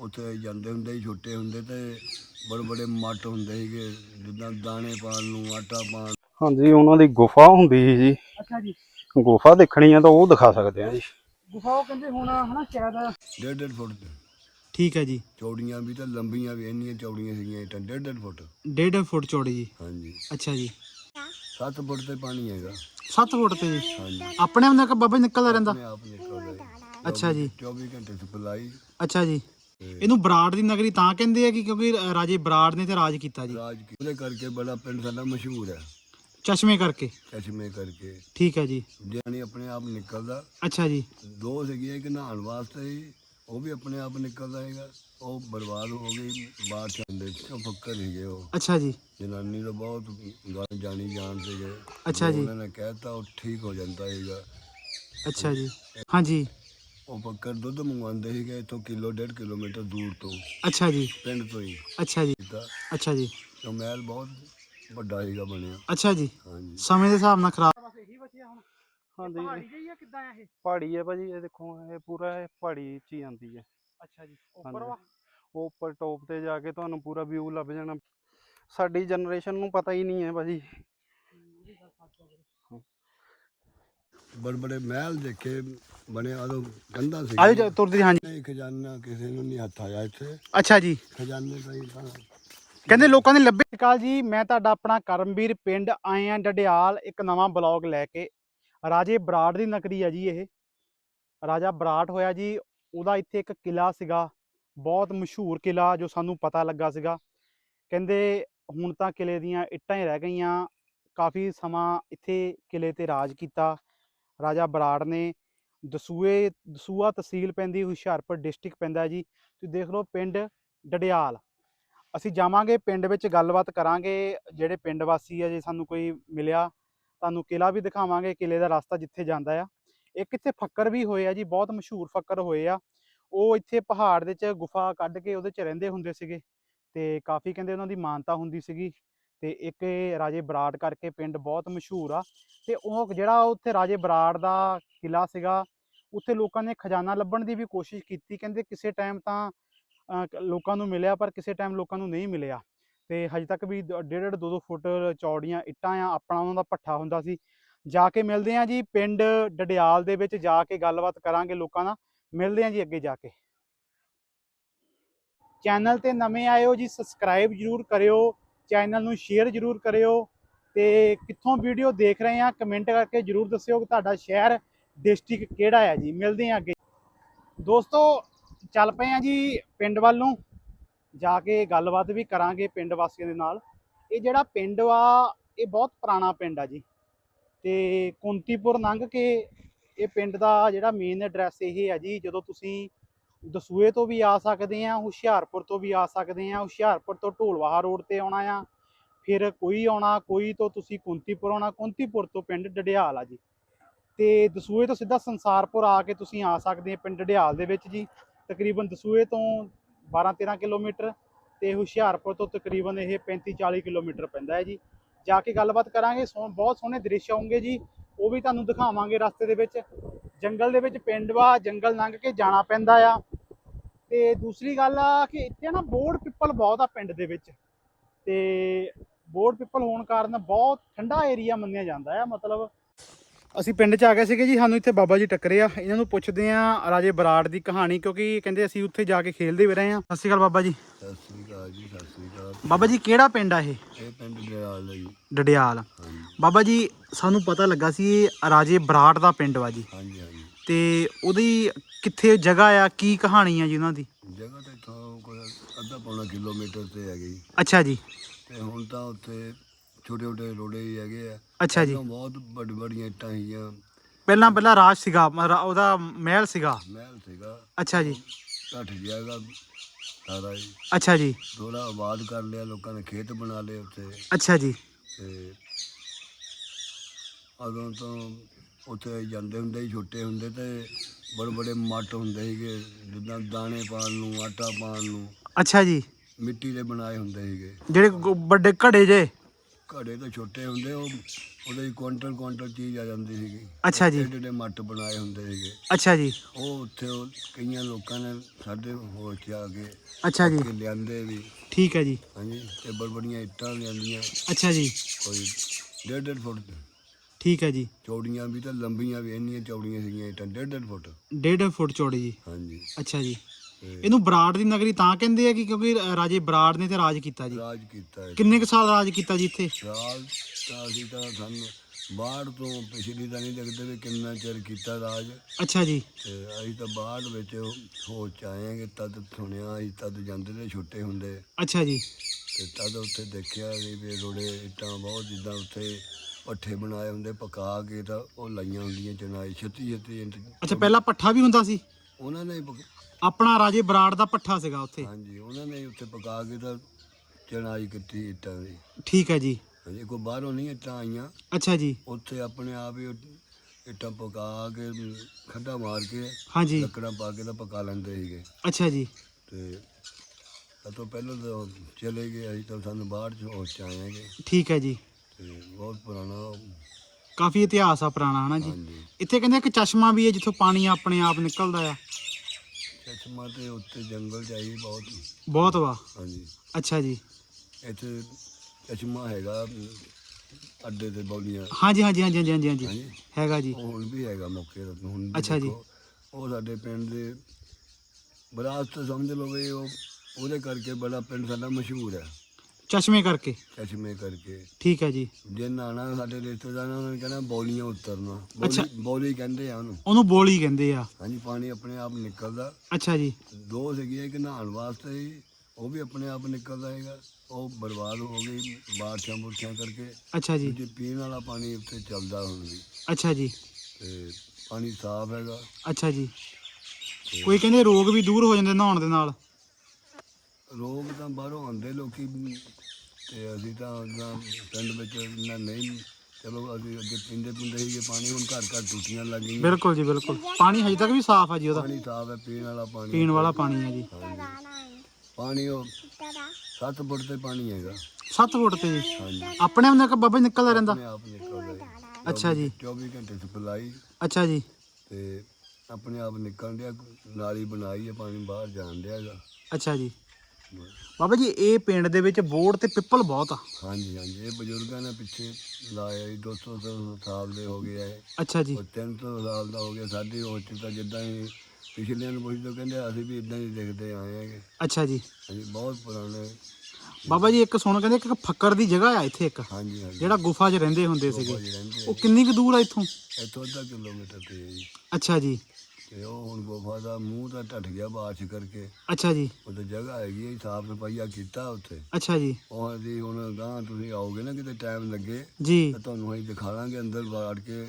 ਉੱਥੇ ਜਾਂਦੇ ਹੁੰਦੇ ਸੀ ਛੋਟੇ ਹੁੰਦੇ ਤੇ ਬੜੇ ਬੜੇ ਮੱਟ ਹੁੰਦੇ ਸੀਗੇ ਜਿੱਦਾਂ ਦਾਣੇ ਪਾਣ ਨੂੰ ਆਟਾ ਪਾਣ ਹਾਂਜੀ ਉਹਨਾਂ ਦੀ ਗੁਫਾ ਹੁੰਦੀ ਸੀ ਜੀ। ਅੱਛਾ ਜੀ। ਗੁਫਾ ਦੇਖਣੀ ਆ ਤਾਂ ਉਹ ਦਿਖਾ ਸਕਦੇ ਆ ਜੀ। ਗੁਫਾ ਉਹ ਕਹਿੰਦੇ ਹੁਣ ਹਨਾ ਸ਼ਾਇਦ ਡੇਢ ਡੇਢ ਫੁੱਟ ਠੀਕ ਹੈ ਜੀ। ਚੌੜੀਆਂ ਵੀ ਤੇ ਲੰਬੀਆਂ ਵੀ ਇੰਨੀਆਂ ਚੌੜੀਆਂ ਸੀਗੀਆਂ ਇੱਟਾਂ ਡੇਢ ਡੇਢ ਫੁੱਟ। ਡੇਢ ਫੁੱਟ ਚੌੜੀ ਜੀ। ਹਾਂਜੀ। ਅੱਛਾ ਜੀ। 7 ਫੁੱਟ ਤੇ ਪਾਣੀ ਹੈਗਾ। 7 ਫੁੱਟ ਤੇ ਜੀ। ਹਾਂਜੀ। ਆਪਣੇ ਆਪ ਨਾਲ ਬਾਬਾ ਜੀ ਨਿਕਲਦਾ ਰਹਿੰਦਾ। ਆਪ ਨਿਕਲਦਾ ਅੱਛਾ ਜੀ। 24 ਘੰਟੇ ਸਪਲਾਈ ਅੱਛਾ ਜੀ। ਇਹਨੂੰ ਬਰਾੜ ਦੀ ਨਗਰੀ ਤਾਂ ਕਹਿੰਦੇ ਆ ਕਿ ਕਿਉਂਕਿ ਰਾਜੇ ਬਰਾੜ ਨੇ ਤੇ ਰਾਜ ਕੀਤਾ ਜੀ। ਰਾਜ ਕਰਕੇ ਬੜਾ ਪਿੰਡ ਸਾਡਾ ਮਸ਼ਹੂਰ ਹੈ। ਚਸ਼ਮੇ ਕਰਕੇ। ਚਸ਼ਮੇ ਕਰਕੇ। ਠੀਕ ਹੈ ਜੀ। ਜਾਨੀ ਆਪਣੇ ਆਪ ਨਿਕਲਦਾ। ਅੱਛਾ ਜੀ। ਦੋ ਸੀਗੀਆਂ ਇੱਕ ਨਹਾਉਣ ਵਾਸਤੇ ਉਹ ਵੀ ਆਪਣੇ ਆਪ ਨਿਕਲਦਾ ਹੈਗਾ ਉਹ ਬਰਬਾਦ ਹੋ ਗਈ ਬਾਹਰ ਚੰਦੇ ਉਹ ਫੱਕਰ ਸੀਗੇ ਉਹ। ਅੱਛਾ ਜੀ। ਜਨਾਨੀ ਦਾ ਬਹੁਤ ਗੱਲ ਜਾਣੀ ਜਾਣ ਸੀਗੇ। ਅੱਛਾ ਜੀ ਉਹਨਾਂ ਨੇ ਕਹਿਤਾ ਉਹ ਠੀਕ ਹੋ ਜਾਂਦਾ ਹੈਗਾ ਅੱਛਾ ਜੀ। ਹਾਂਜੀ। ਉਹ ਫੱਕਰ ਦੁੱਧ ਮੰਗਵਾਉਂਦੇ ਸੀਗੇ ਇੱਥੋਂ ਕਿਲੋ ਡੇਢ ਕਿਲੋਮੀਟਰ ਦੂਰ ਤੋਂ। ਅੱਛਾ ਜੀ। ਪਿੰਡ ਤੋਂ ਹੀ। ਅੱਛਾ ਜੀ। ਅੱਛਾ ਜੀ। ਉਹ ਮਹਿਲ ਬਹੁਤ ਵੱਡਾ ਸੀਗਾ ਬਣਿਆ। ਅੱਛਾ ਜੀ। ਹਾਂਜੀ। ਸਮੇਂ ਦੇ ਹਿਸਾਬ ਨਾਲ ਖਰਾਬ ਹਾਂਜੀ। ਗਈ ਆ ਕਿੱਦਾਂ ਆ ਇਹ? ਪਹਾੜੀ ਹੈ ਭਾਜੀ ਇਹ ਦੇਖੋ ਇਹ ਪੂਰਾ ਇਹ ਪਹਾੜੀ ਚ ਹੀ ਆਉਂਦੀ ਹੈ ਅੱਛਾ ਜੀ ਉੱਪਰ ਵਾ? ਉਹ ਉੱਪਰ ਟੌਪ ਤੇ ਜਾ ਕੇ ਤੁਹਾਨੂੰ ਪੂਰਾ ਵਿਊ ਲੱਭ ਜਾਣਾ। ਸਾਡੀ ਜਨਰੇਸ਼ਨ ਨੂੰ ਪਤਾ ਹੀ ਨਹੀਂ ਹੈ ਭਾਜੀ। ਬੜੇ ਬੜੇ ਮਹਿਲ ਦੇਖੇ ਬਣੇ ਉਦੋਂ ਕੰਧਾਂ ਸੀ। ਆਜੋ ਜੀ, ਤੁਰਦੀ ਹਾਂਜੀ। ਨਹੀਂ ਖਜ਼ਾਨਾ ਕਿਸੇ ਨੂੰ ਨਹੀਂ ਹੱਥ ਆਇਆ ਇੱਥੇ। ਅੱਛਾ ਜੀ। ਖਜ਼ਾਨੇ ਦਾ ਹੀ ਤਾਂ ਕਹਿੰਦੇ ਲੋਕਾਂ ਨੇ ਲੱਭੇ। ਕਾਲ ਜੀ ਮੈਂ ਤੁਹਾਡਾ ਆਪਣਾ ਕਰਮਵੀਰ ਪਿੰਡ ਆਏ ਆ ਡਡਿਆਲ ਇੱਕ ਨਵਾਂ ਬਲੌਗ ਲੈ ਕੇ। ਰਾਜੇ ਬਰਾੜ ਦੀ ਨਗਰੀ ਆ ਜੀ ਇਹ। ਰਾਜਾ ਬਰਾੜ ਹੋਇਆ ਜੀ ਉਹਦਾ ਇੱਥੇ ਇੱਕ ਕਿਲਾ ਸੀਗਾ। ਬਹੁਤ ਮਸ਼ਹੂਰ ਕਿਲਾ ਜੋ ਸਾਨੂੰ ਪਤਾ ਲੱਗਾ ਸੀਗਾ। ਕਹਿੰਦੇ ਹੁਣ ਤਾਂ ਕਿਲੇ ਦੀਆਂ ਇੱਟਾਂ ਹੀ ਰਹਿ ਗਈਆਂ। ਕਾਫੀ ਸਮਾਂ ਇੱਥੇ ਕਿਲੇ ਤੇ ਰਾਜ ਕੀਤਾ। ਰਾਜਾ ਬਰਾੜ ਨੇ ਦਸੂਏ, ਦਸੂਆ ਤਹਿਸੀਲ ਪੈਂਦੀ ਹੁਸ਼ਿਆਰਪੁਰ ਡਿਸਟ੍ਰਿਕਟ ਪੈਂਦਾ ਜੀ। ਤੁਸੀਂ ਦੇਖ ਲਓ ਪਿੰਡ ਡਡਿਆਲ। ਅਸੀਂ ਜਾਵਾਂਗੇ, ਪਿੰਡ ਵਿੱਚ ਗੱਲਬਾਤ ਕਰਾਂਗੇ, ਜਿਹੜੇ ਪਿੰਡ ਵਾਸੀ ਆ, ਜੇ ਸਾਨੂੰ ਕੋਈ ਮਿਲਿਆ, ਤੁਹਾਨੂੰ ਕਿਲਾ ਵੀ ਦਿਖਾਵਾਂਗੇ ਕਿਲੇ ਦਾ ਰਸਤਾ ਜਿੱਥੇ ਜਾਂਦਾ ਆ। ਇੱਕ ਇੱਥੇ ਫੱਕਰ ਵੀ ਹੋਏ ਆ ਜੀ, ਬਹੁਤ ਮਸ਼ਹੂਰ ਫੱਕਰ ਹੋਏ ਆ। ਉਹ ਇੱਥੇ ਪਹਾੜ ਦੇ ਚ ਗੁਫਾ ਕੱਢ ਕੇ ਉਹਦੇ ਚ ਰਹਿੰਦੇ ਹੁੰਦੇ ਸੀਗੇ ਤੇ ਕਾਫੀ ਕਹਿੰਦੇ ਉਹਨਾਂ ਦੀ ਮਾਨਤਾ ਹੁੰਦੀ ਸੀਗੀ। ਤੇ ਇੱਕ ਇਹ ਰਾਜੇ ਬਰਾੜ ਕਰਕੇ ਪਿੰਡ ਬਹੁਤ ਮਸ਼ਹੂਰ ਆ, ਤੇ ਉਹ ਜਿਹੜਾ ਉੱਥੇ ਰਾਜੇ ਬਰਾੜ ਦਾ ਕਿਲਾ ਸੀਗਾ, ਉੱਥੇ ਲੋਕਾਂ ਨੇ ਖਜ਼ਾਨਾ ਲੱਭਣ ਦੀ ਵੀ ਕੋਸ਼ਿਸ਼ ਕੀਤੀ, ਕਹਿੰਦੇ ਕਿਸੇ ਟਾਈਮ ਤਾਂ ਲੋਕਾਂ ਨੂੰ ਮਿਲਿਆ, ਪਰ ਕਿਸੇ ਟਾਈਮ ਲੋਕਾਂ ਨੂੰ ਨਹੀਂ ਮਿਲਿਆ। ਤੇ ਹਜੇ ਤੱਕ ਵੀ ਦ- ਡੇਢ ਡੇਢ, ਦੋ ਦੋ ਫੁੱਟ ਚੌੜੀਆਂ ਇੱਟਾਂ ਆ ਆਪਣਾ ਉਹਨਾਂ ਦਾ ਪੱਠਾ ਹੁੰਦਾ ਸੀ। ਜਾ ਕੇ ਮਿਲਦੇ ਆ ਜੀ ਪਿੰਡ ਡਡਿਆਲ ਦੇ ਵਿੱਚ, ਜਾ ਕੇ ਗੱਲਬਾਤ ਕਰਾਂਗੇ ਲੋਕਾਂ ਨਾਲ। ਮਿਲਦੇ ਆ ਜੀ ਅੱਗੇ ਜਾ ਕੇ। ਚੈਨਲ ਤੇ ਨਵੇਂ ਆਇਓ ਜੀ, ਸਬਸਕ੍ਰਾਈਬ ਜਰੂਰ ਕਰਿਓ। ਚੈਨਲ ਨੂੰ ਸ਼ੇਅਰ ਜਰੂਰ ਕਰਿਓ ਤੇ ਕਿੱਥੋਂ ਵੀਡੀਓ ਦੇਖ ਰਹੇ ਆ, ਕਮੈਂਟ ਕਰਕੇ ਜਰੂਰ ਦੱਸਿਓ ਕਿ ਤੁਹਾਡਾ ਸ਼ਹਿਰ, ਡਿਸਟ੍ਰਿਕਟ ਕਿਹੜਾ ਹੈ ਜੀ। ਮਿਲਦੇ ਆ ਅੱਗੇ। ਦੋਸਤੋ, ਚੱਲ ਪਏ ਆ ਜੀ ਪਿੰਡ ਵੱਲ ਨੂੰ। ਜਾ ਕੇ ਗੱਲਬਾਤ ਵੀ ਕਰਾਂਗੇ ਪਿੰਡ ਵਾਸੀਆਂ ਦੇ ਨਾਲ। ਇਹ ਜਿਹੜਾ ਪਿੰਡ ਵਾ ਇਹ ਬਹੁਤ ਪੁਰਾਣਾ ਪਿੰਡ ਆ ਜੀ। ਤੇ ਕੁੰਤੀਪੁਰ ਲੰਘ ਕੇ ਇਹ ਪਿੰਡ ਦਾ ਜਿਹੜਾ ਮੇਨ ਐਡਰੈਸ ਇਹ ਹੈ ਜੀ, ਜਦੋਂ ਤੁਸੀਂ ਦਸੂਏ ਤੋਂ ਵੀ ਆ ਸਕਦੇ ਆ ਹੁਸ਼ਿਆਰਪੁਰ ਤੋਂ ਵੀ ਆ ਸਕਦੇ ਆ ਹੁਸ਼ਿਆਰਪੁਰ ਤੋਂ ਢੋਲਵਾਹਾ ਰੋਡ ਤੇ ਆਉਣਾ ਆ। ਫਿਰ ਕੋਈ ਆਉਣਾ, ਕੋਈ ਤੋਂ ਤੁਸੀਂ ਕੁੰਤੀਪੁਰ ਆਉਣਾ, ਕੁੰਤੀਪੁਰ ਤੋਂ ਪਿੰਡ ਡਡਿਆਲ ਆ ਜੀ। ਤੇ ਦਸੂਏ ਤੋਂ ਸਿੱਧਾ ਸੰਸਾਰਪੁਰ ਆ ਕੇ ਤੁਸੀਂ ਆ ਸਕਦੇ ਆ ਪਿੰਡ ਡਡਿਆਲ ਦੇ ਵਿੱਚ ਜੀ। ਤਕਰੀਬਨ ਦਸੂਏ ਤੋਂ 12-13 ਕਿਲੋਮੀਟਰ ਤੇ ਹੁਸ਼ਿਆਰਪੁਰ ਤੋਂ ਤਕਰੀਬਨ ਇਹ 35-40 ਕਿਲੋਮੀਟਰ ਪੈਂਦਾ ਹੈ ਜੀ। ਜਾ ਕੇ ਗੱਲਬਾਤ ਕਰਾਂਗੇ, ਸੋ ਬਹੁਤ ਸੋਹਣੇ ਦ੍ਰਿਸ਼ ਆਉਂਗੇ ਜੀ। ਉਹ ਵੀ ਤੁਹਾਨੂੰ ਦਿਖਾਵਾਂਗੇ ਰਸਤੇ ਦੇ ਵਿੱਚ। ਜੰਗਲ ਦੇ ਵਿੱਚ ਪਿੰਡ ਵਾ, ਜੰਗਲ ਲੰਘ ਕੇ ਜਾਣਾ ਪੈਂਦਾ ਆ। ਤੇ ਦੂਸਰੀ ਗੱਲ ਆ ਕਿ ਇੱਥੇ ਨਾ ਬੋਰਡ ਪਿੱਪਲ ਬਹੁਤ ਆ ਪਿੰਡ ਦੇ ਵਿੱਚ। ਤੇ ਬੋਰਡ ਪਿੱਪਲ ਹੋਣ ਕਾਰਨ ਬਹੁਤ ਠੰਡਾ ਏਰੀਆ ਮੰਨਿਆ ਜਾਂਦਾ ਆ ਮਤਲਬ ਅਸੀਂ ਪਿੰਡ 'ਚ ਆ ਗਏ ਸੀਗੇ ਜੀ ਸਾਨੂੰ ਇੱਥੇ ਬਾਬਾ ਜੀ ਟੱਕਰੇ ਆ। ਇਹਨਾਂ ਨੂੰ ਪੁੱਛਦੇ ਆ ਰਾਜੇ ਬਰਾੜ ਦੀ ਕਹਾਣੀ ਕਿਉਂਕਿ ਕਹਿੰਦੇ ਅਸੀਂ ਉੱਥੇ ਜਾ ਕੇ ਖੇਲਦੇ ਵੀ ਰਹੇ ਆ। ਸਤਿ ਸ਼੍ਰੀ ਅਕਾਲ ਬਾਬਾ ਜੀ। ਸਤਿ ਸ੍ਰੀ ਅਕਾਲ ਜੀ ਸਤਿ ਸ੍ਰੀ ਅਕਾਲ। ਬਾਬਾ ਜੀ ਕਿਹੜਾ ਪਿੰਡ ਆ ਇਹ? ਇਹ ਪਿੰਡ ਡਿਆਲ ਹੈ ਜੀ। ਡਡਿਆਲ। ਹਾਂਜੀ। ਬਾਬਾ ਜੀ ਸਾਨੂੰ ਪਤਾ ਲੱਗਾ ਸੀ ਇਹ ਰਾਜੇ ਬਰਾੜ ਦਾ ਪਿੰਡ ਵਾ ਜੀ। ਹਾਂਜੀ ਹਾਂਜੀ। ਤੇ ਉਹਦੀ ਕਿੱਥੇ ਜਗ੍ਹਾ ਆ ਕੀ ਕਹਾਣੀ ਆ ਜੀ ਉਹਨਾਂ ਦੀ? ਜਗ੍ਹਾ ਤੇ ਇੱਥੋਂ ਕੋਈ ਅੱਧਾ ਪੌਣਾ ਕਿਲੋਮੀਟਰ ਤੇ ਹੈਗੀ। ਅੱਛਾ ਜੀ। ਤੇ ਹੁਣ ਤਾਂ ਉੱਥੇ ਛੋਟੇ ਛੋਟੇ ਰੋੜੇ ਹੀ ਹੈਗੇ ਆ। ਅੱਛਾ ਜੀ। ਪਹਿਲਾਂ ਬਹੁਤ ਵੱਡੀ ਵੱਡੀਆਂ ਇੱਟਾਂ ਸੀਗੀਆਂ। ਪਹਿਲਾਂ ਪਹਿਲਾਂ ਰਾਜ ਸੀਗਾ ਮ- ਰਾ- ਉਹਦਾ ਮਹਿਲ ਸੀਗਾ? ਮਹਿਲ ਸੀਗਾ। ਅੱਛਾ ਜੀ। ਘਟ ਗਿਆਗਾ ਸਾਰਾ ਹੀ। ਅੱਛਾ ਜੀ। ਥੋੜਾ ਆਬਾਦ ਕਰ ਲਿਆ ਲੋਕਾਂ ਨੇ ਖੇਤ ਬਣਾ ਲਏ ਉੱਥੇ। ਅੱਛਾ ਜੀ। ਤੇ ਉਦੋਂ ਤੋਂ ਉੱਥੇ ਜਾਂਦੇ ਹੁੰਦੇ ਸੀ ਛੋਟੇ ਹੁੰਦੇ ਤੇ ਬੜੇ ਬੜੇ ਮੱਟ ਹੁੰਦੇ ਸੀਗੇ ਜਿੱਦਾਂ ਦਾਣੇ ਪਾਣ ਨੂੰ ਆਟਾ ਪਾਣ ਨੂੰ। ਅੱਛਾ ਜੀ। ਮਿੱਟੀ ਦੇ ਬਣਾਏ ਹੁੰਦੇ ਸੀਗੇ। ਜਿਹੜੇ ਗੋ- ਵੱਡੇ ਘੜੇ ਜੇ। ਘੜੇ ਤਾਂ ਛੋਟੇ ਹੁੰਦੇ ਉਹ ਉਹਦੇ ਕੁਆਂਟਲ ਕੁਆਂਟਲ ਚੀਜ਼ ਆ ਜਾਂਦੀ ਸੀਗੀ। ਅੱਛਾ ਜੀ। ਏਡੇ ਮੱਟ ਬਣਾਏ ਹੁੰਦੇ ਸੀਗੇ। ਅੱਛਾ ਜੀ। ਉਹ ਉੱਥੇ ਉਹ ਕਈਆਂ ਲੋਕਾਂ ਨੇ ਸਾਡੇ ਹੋਸ਼ 'ਚ ਆ ਕੇ ਅੱਛਾ ਜੀ। ਕੇ ਲਿਆਂਦੇ ਵੀ। ਠੀਕ ਹੈ ਜੀ। ਹਾਂਜੀ ਤੇ ਬੜ ਬੜੀਆਂ ਇੱਟਾਂ ਲਿਆਂਦੀਆਂ। ਅੱਛਾ ਜੀ। ਕੋਈ ਡੇਢ ਡੇਢ ਫੁੱਟ ਠੀਕ ਹੈ ਜੀ। ਚੌੜੀਆਂ ਵੀ ਤਾਂ ਲੰਬੀਆਂ ਵੀ ਇੰਨੀਆਂ ਚੌੜੀਆਂ ਸੀਗੀਆਂ ਇੱਟਾਂ ਡੇਢ ਡੇਢ ਫੁੱਟ। ਡੇਢ ਫੁੱਟ ਚੌੜੀ ਜੀ। ਹਾਂਜੀ। ਅੱਛਾ ਜੀ। ਤੇ ਇਹਨੂੰ ਬਰਾੜ ਦੀ ਨਗਰੀ ਤਾਂ ਕਹਿੰਦੇ ਆ ਕਿ ਕਿਉਂਕਿ ਰਾਜੇ ਬਰਾੜ ਨੇ ਤੇ ਰਾਜ ਕੀਤਾ ਜੀ। ਰਾਜ ਕੀਤਾ ਹੈ। ਕਿੰਨੇ ਕੁ ਸਾਲ ਰਾਜ ਕੀਤਾ ਜੀ ਇੱਥੇ? ਰਾਜ ਤਾਂ ਅਸੀਂ ਤਾਂ ਸਾਨੂੰ ਬਾਹਰ ਤੋਂ ਪਿਛਲੀ ਤਾਂ ਨਹੀਂ ਦੇਖਦੇ ਵੀ ਕਿੰਨਾ ਚਿਰ ਕੀਤਾ ਰਾਜ। ਅੱਛਾ ਜੀ। ਤੇ ਅਸੀਂ ਤਾਂ ਬਾਅਦ ਵਿੱਚ ਹੋਸ਼ ਚ ਆਏ ਕਿ ਤਦ ਸੁਣਿਆ ਅਸੀਂ ਤਦ ਜਾਂਦੇ ਤੇ ਛੋਟੇ ਹੁੰਦੇ। ਅੱਛਾ ਜੀ। ਤੇ ਤਦ ਉੱਥੇ ਦੇਖਿਆ ਵੀ ਵੀ ਰੋੜੇ ਇੱਟਾਂ ਬਹੁਤ ਜਿੱਦਾਂ ਉੱਥੇ ਪੱਠੇ ਬਣਾਏ ਹੁੰਦੇ ਪਕਾ ਕੇ ਤਾਂ ਉਹ ਲਾਈਆਂ ਹੁੰਦੀਆਂ ਚਨਾਈ ਛੱਤੀ ਛੱਤੀ ਇੰਚ ਅੱਛਾ ਪਹਿਲਾਂ ਪੱਠਾ ਵੀ ਹੁੰਦਾ ਸੀ? ਉਹਨਾਂ ਨੇ ਪਕ- ਆਪਣਾ ਰਾਜੇ ਬਰਾੜ ਦਾ ਪੱਠਾ ਸੀਗਾ ਉੱਥੇ? ਹਾਂਜੀ ਉਹਨਾਂ ਨੇ ਉੱਥੇ ਪਕਾ ਕੇ ਤਾਂ ਚਨਾਈ ਕੀਤੀ ਇੱਟਾਂ ਦੀ। ਠੀਕ ਹੈ ਜੀ। ਹਾਂਜੀ ਕੋਈ ਬਾਹਰੋਂ ਨਹੀਂ ਇੱਟਾਂ ਆਈਆਂ। ਅੱਛਾ ਜੀ। ਉੱਥੇ ਆਪਣੇ ਆਪ ਹੀ ਉਹ ਇੱਟਾਂ ਪਕਾ ਕੇ ਖੱਡਾ ਮਾਰ ਕੇ ਹਾਂਜੀ। ਲੱਕੜਾਂ ਪਾ ਕੇ ਤਾਂ ਪਕਾ ਲੈਂਦੇ ਸੀਗੇ। ਅੱਛਾ ਜੀ। ਤੇ ਤੋਂ ਪਹਿਲਾਂ ਤਾਂ ਚਲੇ ਗਏ ਅਸੀਂ ਤਾਂ ਸਾਨੂੰ ਬਾਹਰ ਚ ਹੋਸ਼ ਚ ਆਏ ਹੈਗੇ। ਠੀਕ ਹੈ ਜੀ। ਤੇ ਬਹੁਤ ਪੁਰਾਣਾ ਕਾਫੀ ਇਤਿਹਾਸ ਆ ਪੁਰਾਣਾ ਹਨਾ ਜੀ? ਹਾਂਜੀ। ਇੱਥੇ ਕਹਿੰਦੇ ਇੱਕ ਚਸ਼ਮਾ ਵੀ ਹੈ ਜਿੱਥੋਂ ਪਾਣੀ ਆਪਣੇ ਆਪ ਨਿਕਲਦਾ ਆ। ਚਸ਼ਮਾ ਤੇ ਉੱਤੇ ਜੰਗਲ ਆਈ ਬਹੁਤ। ਬਹੁਤ ਵਾ? ਹਾਂਜੀ। ਅੱਛਾ ਜੀ। ਇੱਥੇ ਚਸ਼ਮਾ ਹੈਗਾ ਅੱਡੇ ਤੇ ਬੌਲੀਆਂ। ਹਾਂਜੀ ਹਾਂਜੀ ਹਾਂਜੀ ਹਾਂਜੀ ਹਾਂਜੀ ਹਾਂਜੀ। ਹਾਂਜੀ। ਹੈਗਾ ਜੀ। ਹੁਣ ਵੀ ਹੈਗਾ ਮੌਕੇ ਦਾ ਹੁਣ ਵੀ ਅੱਛਾ ਜੀ। ਦੇਖੋ, ਉਹ ਸਾਡੇ ਪਿੰਡ ਦੇ ਵਿਰਾਸਤ ਸਮਝ ਲਓ ਵੀ ਉਹ ਉਹਦੇ ਕਰਕੇ ਬੜਾ ਪਿੰਡ ਸਾਡਾ ਮਸ਼ਹੂਰ ਹੈ ਚਸ਼ਮੇ ਕਰਕੇ? ਚਸ਼ਮੇ ਕਰਕੇ। ਠੀਕ ਹੈ ਜੀ। ਜੇ ਨਾਣਾ ਸਾਡੇ ਰਿਸ਼ਤੇਦਾਰਾਂ ਉਹਨਾਂ ਨੇ ਕਹਿਣਾ ਬੌਲੀਆਂ ਉਤਰਨਾ। ਅੱਛਾ। ਬੌਲੀ ਬੌਲੀ ਕਹਿੰਦੇ ਆ ਉਹਨੂੰ। ਉਹਨੂੰ ਬੋਲੀ ਕਹਿੰਦੇ ਆ। ਹਾਂਜੀ ਪਾਣੀ ਆਪਣੇ ਆਪ ਨਿਕਲਦਾ। ਅੱਛਾ ਜੀ। ਦੋ ਸੀਗੀਆਂ ਇੱਕ ਨਹਾਉਣ ਵਾਸਤੇ ਸੀ, ਉਹ ਵੀ ਆਪਣੇ ਆਪ ਨਿਕਲਦਾ ਹੈਗਾ ਉਹ ਬਰਬਾਦ ਹੋ ਗਈ ਬਾਰਿਸ਼ਾਂ ਬੁਰਸ਼ਾਂ ਕਰਕੇ। ਅੱਛਾ ਜੀ। ਜੇ ਪੀਣ ਵਾਲਾ ਪਾਣੀ ਉੱਥੇ ਚੱਲਦਾ ਹੁਣ ਵੀ। ਅੱਛਾ ਜੀ। ਤੇ ਪਾਣੀ ਸਾਫ਼ ਹੈਗਾ। ਅੱਛਾ ਜੀ। ਕੋਈ ਕਹਿੰਦੇ ਰੋਗ ਵੀ ਦੂਰ ਹੋ ਜਾਂਦੇ ਨਹਾਉਣ ਦੇ ਨਾਲ? ਰੋਗ ਤਾਂ ਬਾਹਰੋਂ ਆਉਂਦੇ ਲੋਕੀ ਤੇ ਅਸੀਂ ਤਾਂ ਪਿੰਡ ਵਿੱਚ ਇੰਨਾ ਨਹੀਂ। ਚਲੋ ਅਸੀਂ ਅੱਗੇ ਪੀਂਦੇ ਪੀਂਦੇ ਸੀਗੇ ਪਾਣੀ ਹੁਣ ਘਰ ਘਰ ਟੂਟੀਆਂ ਲੱਗ ਗਈਆਂ। ਬਿਲਕੁਲ ਜੀ ਬਿਲਕੁਲ। ਪਾਣੀ ਹਜੇ ਤੱਕ ਵੀ ਸਾਫ਼ ਆ ਜੀ ਉਹਦਾ। ਪਾਣੀ ਸਾਫ਼ ਹੈ ਪੀਣ ਵਾਲਾ ਪਾਣੀ। ਪੀਣ ਵਾਲਾ ਪਾਣੀ ਹੈ ਜੀ। ਪਾਣੀ ਉਹ 7 ਫੁੱਟ ਤੇ ਪਾਣੀ ਹੈਗਾ। 7 ਫੁੱਟ ਤੇ ਜੀ। ਹਾਂਜੀ। ਆਪਣੇ ਆਪ ਨਾਲ ਬਾਬਾ ਜੀ ਨਿਕਲਦਾ ਰਹਿੰਦਾ? ਆਪਣੇ ਆਪ ਨਿਕਲਦਾ ਹੈ। ਅੱਛਾ ਜੀ। 24 ਘੰਟੇ ਸਪਲਾਈ। ਅੱਛਾ ਜੀ। ਤੇ ਆਪਣੇ ਆਪ ਨਿਕਲ ਡਿਆ ਨਾਲੀ ਬਣਾਈ ਹੈ ਪਾਣੀ ਬਾਹਰ ਜਾਣ ਹੈਗਾ। ਅੱਛਾ ਜੀ। ਬਾਬਾ ਜੀ ਇਹ ਪਿੰਡ ਦੇ ਵਿੱਚ ਬੋੜ ਤੇ ਪਿੱਪਲ ਬਹੁਤ ਆ। ਹਾਂਜੀ ਹਾਂਜੀ। ਇਹ ਬਜ਼ੁਰਗਾਂ ਨੇ ਪਿੱਛੇ ਲਾਇਆ ਜੀ 200 ਤੋਂ ਸਾਲ ਦੇ ਹੋ ਗਏ। ਅੱਛਾ ਜੀ। ਉਹ 300 ਸਾਲ ਦਾ ਹੋ ਗਿਆ ਸਾਡੀ ਉਹ ਚ ਤਾਂ ਜਿੱਦਾਂ ਹੀ ਪਿਛਲਿਆਂ ਨੂੰ ਪੁੱਛਦੇ ਕਹਿੰਦੇ ਅਸੀਂ ਵੀ ਇਦਾਂ ਹੀ ਦੇਖਦੇ ਆਏ ਹੈਗੇ। ਅੱਛਾ ਜੀ। ਹਾਂਜੀ ਬਹੁਤ ਪੁਰਾਣੇ। ਬਾਬਾ ਜੀ ਇੱਕ ਸੁਣ ਕਹਿੰਦੇ ਇੱਕ ਫੱਕਰ ਦੀ ਜਗ੍ਹਾ ਆ ਇੱਥੇ ਇੱਕ ਹਾਂਜੀ ਹਾਂਜੀ। ਜਿਹੜਾ ਗੁਫਾ 'ਚ ਰਹਿੰਦੇ ਹੁੰਦੇ ਸੀਗੇ। ਉਹ ਕਿੰਨੀ ਕੁ ਦੂਰ ਆ ਇੱਥੋਂ। ਇੱਥੋਂ ਅੱਧਾ ਕਿਲੋਮੀਟਰ ਤੇ ਹੈ ਜੀ। ਅੱਛਾ ਜੀ। ਤੇ ਉਹ ਹੁਣ ਗੁਫਾ ਦਾ ਮੂੰਹ ਤਾਂ ਢੱਟ ਗਿਆ ਬਾਰਿਸ਼ ਕਰਕੇ। ਅੱਛਾ ਜੀ। ਉੱਥੇ ਜਗ੍ਹਾ ਹੈਗੀ ਹੈ ਸਾਫ਼ ਸਫਾਈਆ ਕੀਤਾ ਉੱਥੇ। ਅੱਛਾ ਜੀ। ਉਹ ਅਸੀਂ ਹੁਣ ਗਾਂ ਤੁਸੀਂ ਆਓਗੇ ਨਾ ਕਿਤੇ ਟਾਈਮ ਲੱਗੇ ਜੀ। ਤਾਂ ਤੁਹਾਨੂੰ ਅਸੀਂ ਦਿਖਾਵਾਂਗੇ ਅੰਦਰ ਵਾੜ ਕੇ।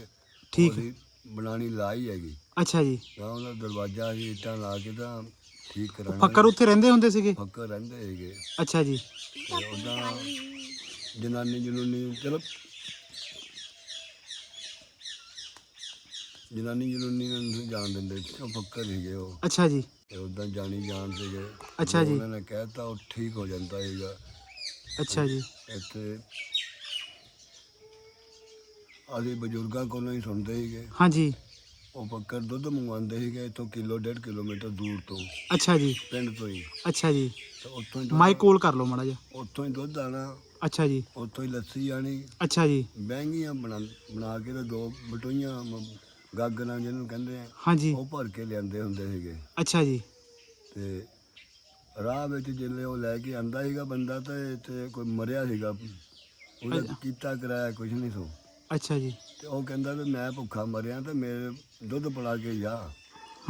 ਠੀਕ। ਉਹਦੀ ਬਣਾਣੀ ਲਾਈ ਹੈਗੀ। ਅੱਛਾ ਜੀ। ਗਾਂ ਉਹਦਾ ਦਰਵਾਜ਼ਾ ਅਸੀਂ ਇੱਟਾਂ ਲਾ ਕੇ ਤਾਂ ਠੀਕ ਕਰਾਣਾ ਫੱਕਰ ਉੱਥੇ ਰਹਿੰਦੇ ਹੁੰਦੇ ਸੀਗੇ? ਫੱਕਰ ਰਹਿੰਦੇ ਹੈਗੇ ਅੱਛਾ ਜੀ। ਤੇ ਉਹਦਾ ਜਨਾਨੀ ਜਨੂਨੀ ਚਲੋ ਜਨਾਨੀ ਜਨੂਨੀ ਨੂੰ ਨਹੀਂ ਜਾਣ ਦਿੰਦੇ ਉਹ ਫੱਕਰ ਸੀਗੇ ਉਹ। ਅੱਛਾ ਜੀ। ਤੇ ਉਦਾਂ ਜਾਣੀ ਜਾਣ ਸੀਗੇ ਅੱਛਾ ਜੀ। ਉਹਨਾਂ ਨੇ ਕਹਿਤਾ ਉਹ ਠੀਕ ਹੋ ਜਾਂਦਾ ਹੈਗਾ ਅੱਛਾ ਜੀ। ਇੱਥੇ ਅਸੀਂ ਬਜ਼ੁਰਗਾਂ ਕੋਲੋਂ ਹੀ ਸੁਣਦੇ ਸੀਗੇ। ਹਾਂਜੀ ਉਹ ਫੱਕਰ ਦੁੱਧ ਮੰਗਵਾਉਂਦੇ ਸੀਗੇ ਇੱਥੋਂ ਕਿਲੋ ਡੇਢ ਕਿਲੋਮੀਟਰ ਦੂਰ ਤੋਂ। ਅੱਛਾ ਜੀ। ਪਿੰਡ ਤੋਂ ਹੀ। ਅੱਛਾ ਜੀ। ਤੇ ਉੱਥੋਂ ਹੀ ਦੁੱਧ- ਮਾਈਕ ਕੋਲ ਕਰ ਲਓ ਮਾੜਾ ਜਿਹਾ। ਉੱਥੋਂ ਹੀ ਦੁੱਧ ਆਣਾ। ਅੱਛਾ ਜੀ। ਉੱਥੋਂ ਹੀ ਲੱਸੀ ਆਣੀ। ਅੱਛਾ ਜੀ। ਮਹਿੰਗੀਆਂ ਬਣਾ ਬਣਾ ਕੇ ਤੇ ਦੋ ਬਟੋਈਆਂ ਮ- ਗਾਗਰਾਂ ਜਿਹਨੂੰ ਕਹਿੰਦੇ ਆ ਹਾਂਜੀ। ਉਹ ਭਰ ਕੇ ਲਿਆਂਦੇ ਹੁੰਦੇ ਸੀਗੇ। ਅੱਛਾ ਜੀ। ਤੇ ਰਾਹ ਵਿੱਚ ਜਿੱਲੇ ਉਹ ਲੈ ਕੇ ਆਂਦਾ ਸੀਗਾ ਬੰਦਾ ਤੇ ਤੇ ਕੋਈ ਮਰਿਆ ਸੀਗਾ। ਉਹਦਾ ਕੀਤਾ ਕਰਾਇਆ ਕੁਝ ਨਹੀਂ ਸੋ। ਅੱਛਾ ਜੀ। ਤੇ ਉਹ ਕਹਿੰਦਾ ਵੀ ਮੈਂ ਭੁੱਖਾ ਮਰਿਆ ਤੇ ਮੇਰੇ ਦੁੱਧ ਪਿਲਾ ਕੇ ਜਾ।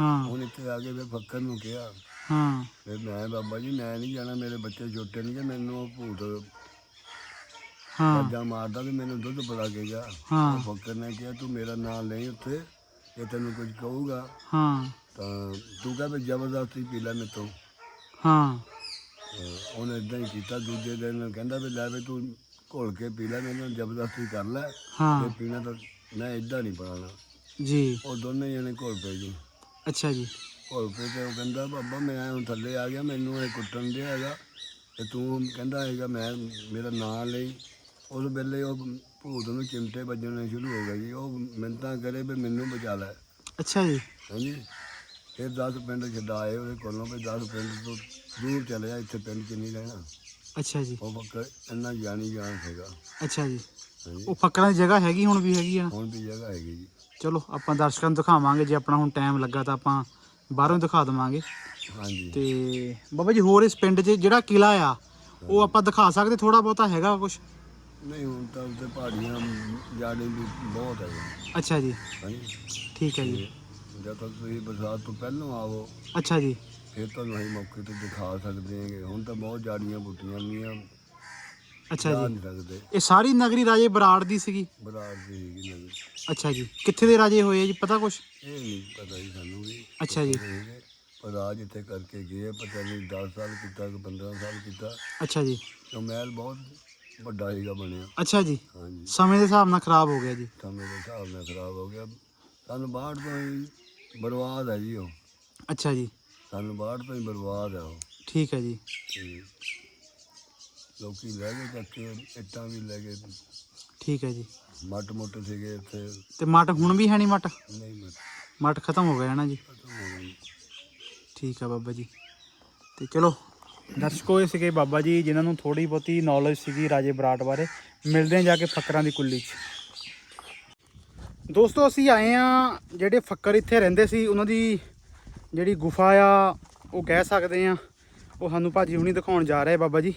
ਹਾਂ। ਹੁਣ ਇੱਥੇ ਆ ਕੇ ਫਿਰ ਫੱਕਰ ਨੂੰ ਕਿਹਾ। ਹਾਂ। ਮੈਂ ਬਾਬਾ ਜੀ ਮੈਂ ਨਹੀਂ ਜਾਣਾ ਮੇਰੇ ਬੱਚੇ ਛੋਟੇ ਨਹੀਂ ਕਿ ਮੈਨੂੰ ਉਹ ਭੂਤ ਹਾਂ। ਬਾਜਾ ਮਾਰਦਾ ਵੀ ਮੈਨੂੰ ਦੁੱਧ ਪਿਲਾ ਕੇ ਜਾ। ਹਾਂ। ਉਹ ਫੱਕਰ ਨੇ ਕਿਹਾ ਤੂੰ ਮੇਰਾ ਨਾਮ ਲਈ ਉੱਥੇ ਜੇ ਤੈਨੂੰ ਕੁਝ ਕਹੂਗਾ। ਹਾਂ। ਤਾਂ ਤੂੰ ਕਹ ਵੀ ਜ਼ਬਰਦਸਤੀ ਪੀ ਲੈ ਮੇਰੇ ਤੋਂ ਹਾਂ। ਅਹ ਉਹਨੇ ਇਦਾਂ ਹੀ ਕੀਤਾ ਦੂਜੇ ਦਿਨ ਕਹਿੰਦਾ ਵੀ ਲੈ ਵੀ ਤੂੰ ਘੋਲ ਕੇ ਪੀ ਲੈ ਮੈਨੂੰ ਜ਼ਬਰਦਸਤੀ ਕਰ ਲੈ। ਹਾਂ। ਤੇ ਪੀਣਾ ਤਾਂ ਮੈਂ ਇਦਾਂ ਨਹੀਂ ਪਾਣਾ ਜੀ। ਉਹ ਦੋਨੇ ਜਣੇ ਘੋਲ ਪਏ ਜੀ। ਅੱਛਾ ਜੀ। ਘੋਲ ਪਏ ਤੇ ਉਹ ਕਹਿੰਦਾ ਬਾਬਾ ਮੈਂ ਹੁਣ ਥੱਲੇ ਆ ਗਿਆ ਮੈਨੂੰ ਇਹ ਕੁੱਟਣ ਦੇ ਹੈਗਾ। ਤੇ ਤੂੰ ਕਹਿੰਦਾ ਹੈਗਾ ਮੈਂ ਮੇਰਾ ਨਾਂ ਲਈ ਉਸ ਵੇਲੇ ਉਹ ਭੂਤ ਨੂੰ ਚਿਮਟੇ ਵੱਜਣੇ ਸ਼ੁਰੂ ਹੋ ਗਏ ਜੀ। ਉਹ ਮਿੰਤਾਂ ਕਰੇ ਵੀ ਮੈਨੂੰ ਬਚਾ ਲੈ। ਅੱਛਾ ਜੀ। ਹਾਂਜੀ। ਫਿਰ 10 ਪਿੰਡ ਛਡਾਏ ਉਹਦੇ ਕੋਲੋਂ ਵੀ 10 ਪਿੰਡ ਤੋਂ ਦੂਰ ਚਲੇ ਜਾ ਇੱਥੇ ਪਿੰਡ 'ਚ ਨਹੀਂ ਰਹਿਣਾ। ਅੱਛਾ ਜੀ। ਉਹ ਵਕਤ ਇੰਨਾ ਜਾਣੀ ਜਾਣ ਸੀਗਾ ਅੱਛਾ ਜੀ। ਹਾਂਜੀ। ਉਹ ਫੱਕਰਾਂ ਦੀ ਜਗ੍ਹਾ ਹੈਗੀ ਹੁਣ ਵੀ ਹੈਗੀ ਆ? ਹੁਣ ਵੀ ਜਗ੍ਹਾ ਹੈਗੀ ਜੀ। ਚਲੋ ਆਪਾਂ ਦਰਸ਼ਕਾਂ ਨੂੰ ਦਿਖਾਵਾਂਗੇ ਜੇ ਆਪਣਾ ਹੁਣ ਟਾਈਮ ਲੱਗਾ ਤਾਂ ਆਪਾਂ ਬਾਹਰੋਂ ਦਿਖਾ ਦਵਾਂਗੇ। ਹਾਂਜੀ। ਤੇ ਬਾਬਾ ਜੀ ਹੋਰ ਇਸ ਪਿੰਡ 'ਚ ਜਿਹੜਾ ਕਿਲਾ ਆ ਉਹ ਆਪਾਂ ਦਿਖਾ ਸਕਦੇ ਥੋੜਾ ਬਹੁਤਾ ਹੈਗਾ ਕੁਝ ਨਹੀਂ ਹੁਣ ਤਾਂ ਉੱਤੇ ਪਹਾੜੀਆਂ ਜਾਣੇ ਵੀ ਬਹੁਤ ਹੈ ਜੀ। ਅੱਛਾ ਜੀ। ਹਾਂਜੀ। ਠੀਕ ਹੈ ਜੀ। ਜਦ ਤੱਕ ਤੁਸੀਂ ਬਰਸਾਤ ਤੋਂ ਪਹਿਲਾਂ ਆਵੋ ਅੱਛਾ ਜੀ। ਫਿਰ ਤੁਹਾਨੂੰ ਅਸੀਂ ਮੌਕੇ ਤੇ ਦਿਖਾ ਸਕਦੇ ਹਾਂਗੇ। ਹੁਣ ਤਾਂ ਬਹੁਤ ਜਾੜੀਆਂ ਬੁੱਟੀਆਂ ਮੀਆਂ ਅੱਛਾ ਜਾ। ਜੀ ਨਹੀਂ ਸਕਦੇ। ਇਹ ਸਾਰੀ ਨਗਰੀ ਰਾਜੇ ਬਰਾੜ ਦੀ ਸੀਗੀ? ਬਰਾੜ ਦੀ ਹੈਗੀ ਨਵੀਂ ਅੱਛਾ ਜੀ। ਕਿੱਥੇ ਦੇ ਰਾਜੇ ਹੋਏ ਆ ਜੀ? ਪਤਾ ਕੁਛ? ਇਹ ਨਹੀਂ ਪਤਾ ਜੀ ਸਾਨੂੰ ਵੀ। ਅੱਛਾ ਜੀ। ਹੈਗੇ। ਪਰ ਰਾਜ ਇੱਥੇ ਕਰਕੇ ਗਏ ਪਤਾ ਨਹੀਂ 10 ਸਾਲ ਕੀਤਾ ਕਿ 15 ਸਾਲ ਕੀਤਾ। ਅੱਛਾ ਜੀ। ਉਹ ਮਹਿਲ ਬਹੁਤ ਵੱਡਾ ਹੀਗਾ ਬਣਿਆ। ਅੱਛਾ ਜੀ। ਹਾਂਜੀ। ਸਮੇਂ ਦੇ ਹਿਸਾਬ ਨਾਲ ਖਰਾਬ ਹੋ ਗਿਆ ਜੀ। ਸਮੇਂ ਦੇ ਹਿਸਾਬ ਨਾਲ ਖਰਾਬ ਹੋ ਗਿਆ। ਸਾਨੂੰ ਬਾਹਰ ਤੋਂ ਹੀ ਬਰਬਾਦ ਹੈ ਜੀ ਉਹ। ਅੱਛਾ ਜੀ। ਸਾਨੂੰ ਬਾਹਰ ਤੋਂ ਹੀ ਬਰਬਾਦ ਹੈ ਉਹ। ਠੀਕ ਹੈ ਜੀ। ਤੇ ਲੋਕੀ ਲੈ ਗਏ ਚੱਕ ਕੇ ਇੱਟਾਂ ਵੀ ਲੈ ਗਏ। ਠੀਕ ਹੈ ਜੀ। ਮੱਟ ਮੁੱਟ ਸੀਗੇ ਇੱਥੇ। ਤੇ ਮਟ ਹੁਣ ਵੀ ਹੈ ਨਹੀਂ ਮਟ? ਨਹੀਂ ਮੱਟ। ਮਟ ਖਤਮ ਹੋ ਗਿਆ ਹੈ ਨਾ ਜੀ। ਖਤਮ ਹੋ ਗਈ ਠੀਕ ਆ ਬਾਬਾ ਜੀ। ਤੇ ਚਲੋ ਦਰਸ਼ਕੋ ਇਹ ਸੀਗੇ ਬਾਬਾ ਜੀ, ਜਿਨ੍ਹਾਂ ਨੂੰ ਥੋੜੀ ਬਹੁਤੀ ਨੌਲੇਜ ਸੀਗੀ ਰਾਜੇ ਬਰਾੜ ਬਾਰੇ। ਮਿਲਦੇ ਹਾਂ ਜਾ ਕੇ ਫੱਕਰਾਂ ਦੀ ਕੁੱਲੀ 'ਚ। ਦੋਸਤੋ, ਅਸੀਂ ਆਏ ਆ ਜਿਹੜੇ ਫੱਕਰ ਇੱਥੇ ਰਹਿੰਦੇ ਸੀ, ਉਹਨਾਂ ਦੀ ਜਿਹੜੀ ਗੁਫਾ ਆ, ਉਹ ਕਹਿ ਸਕਦੇ ਆ ਉਹ ਸਾਨੂੰ ਭਾਜੀ ਹੁਣੀ ਦਿਖਾਉਣ ਜਾ ਰਹੇ ਬਾਬਾ ਜੀ।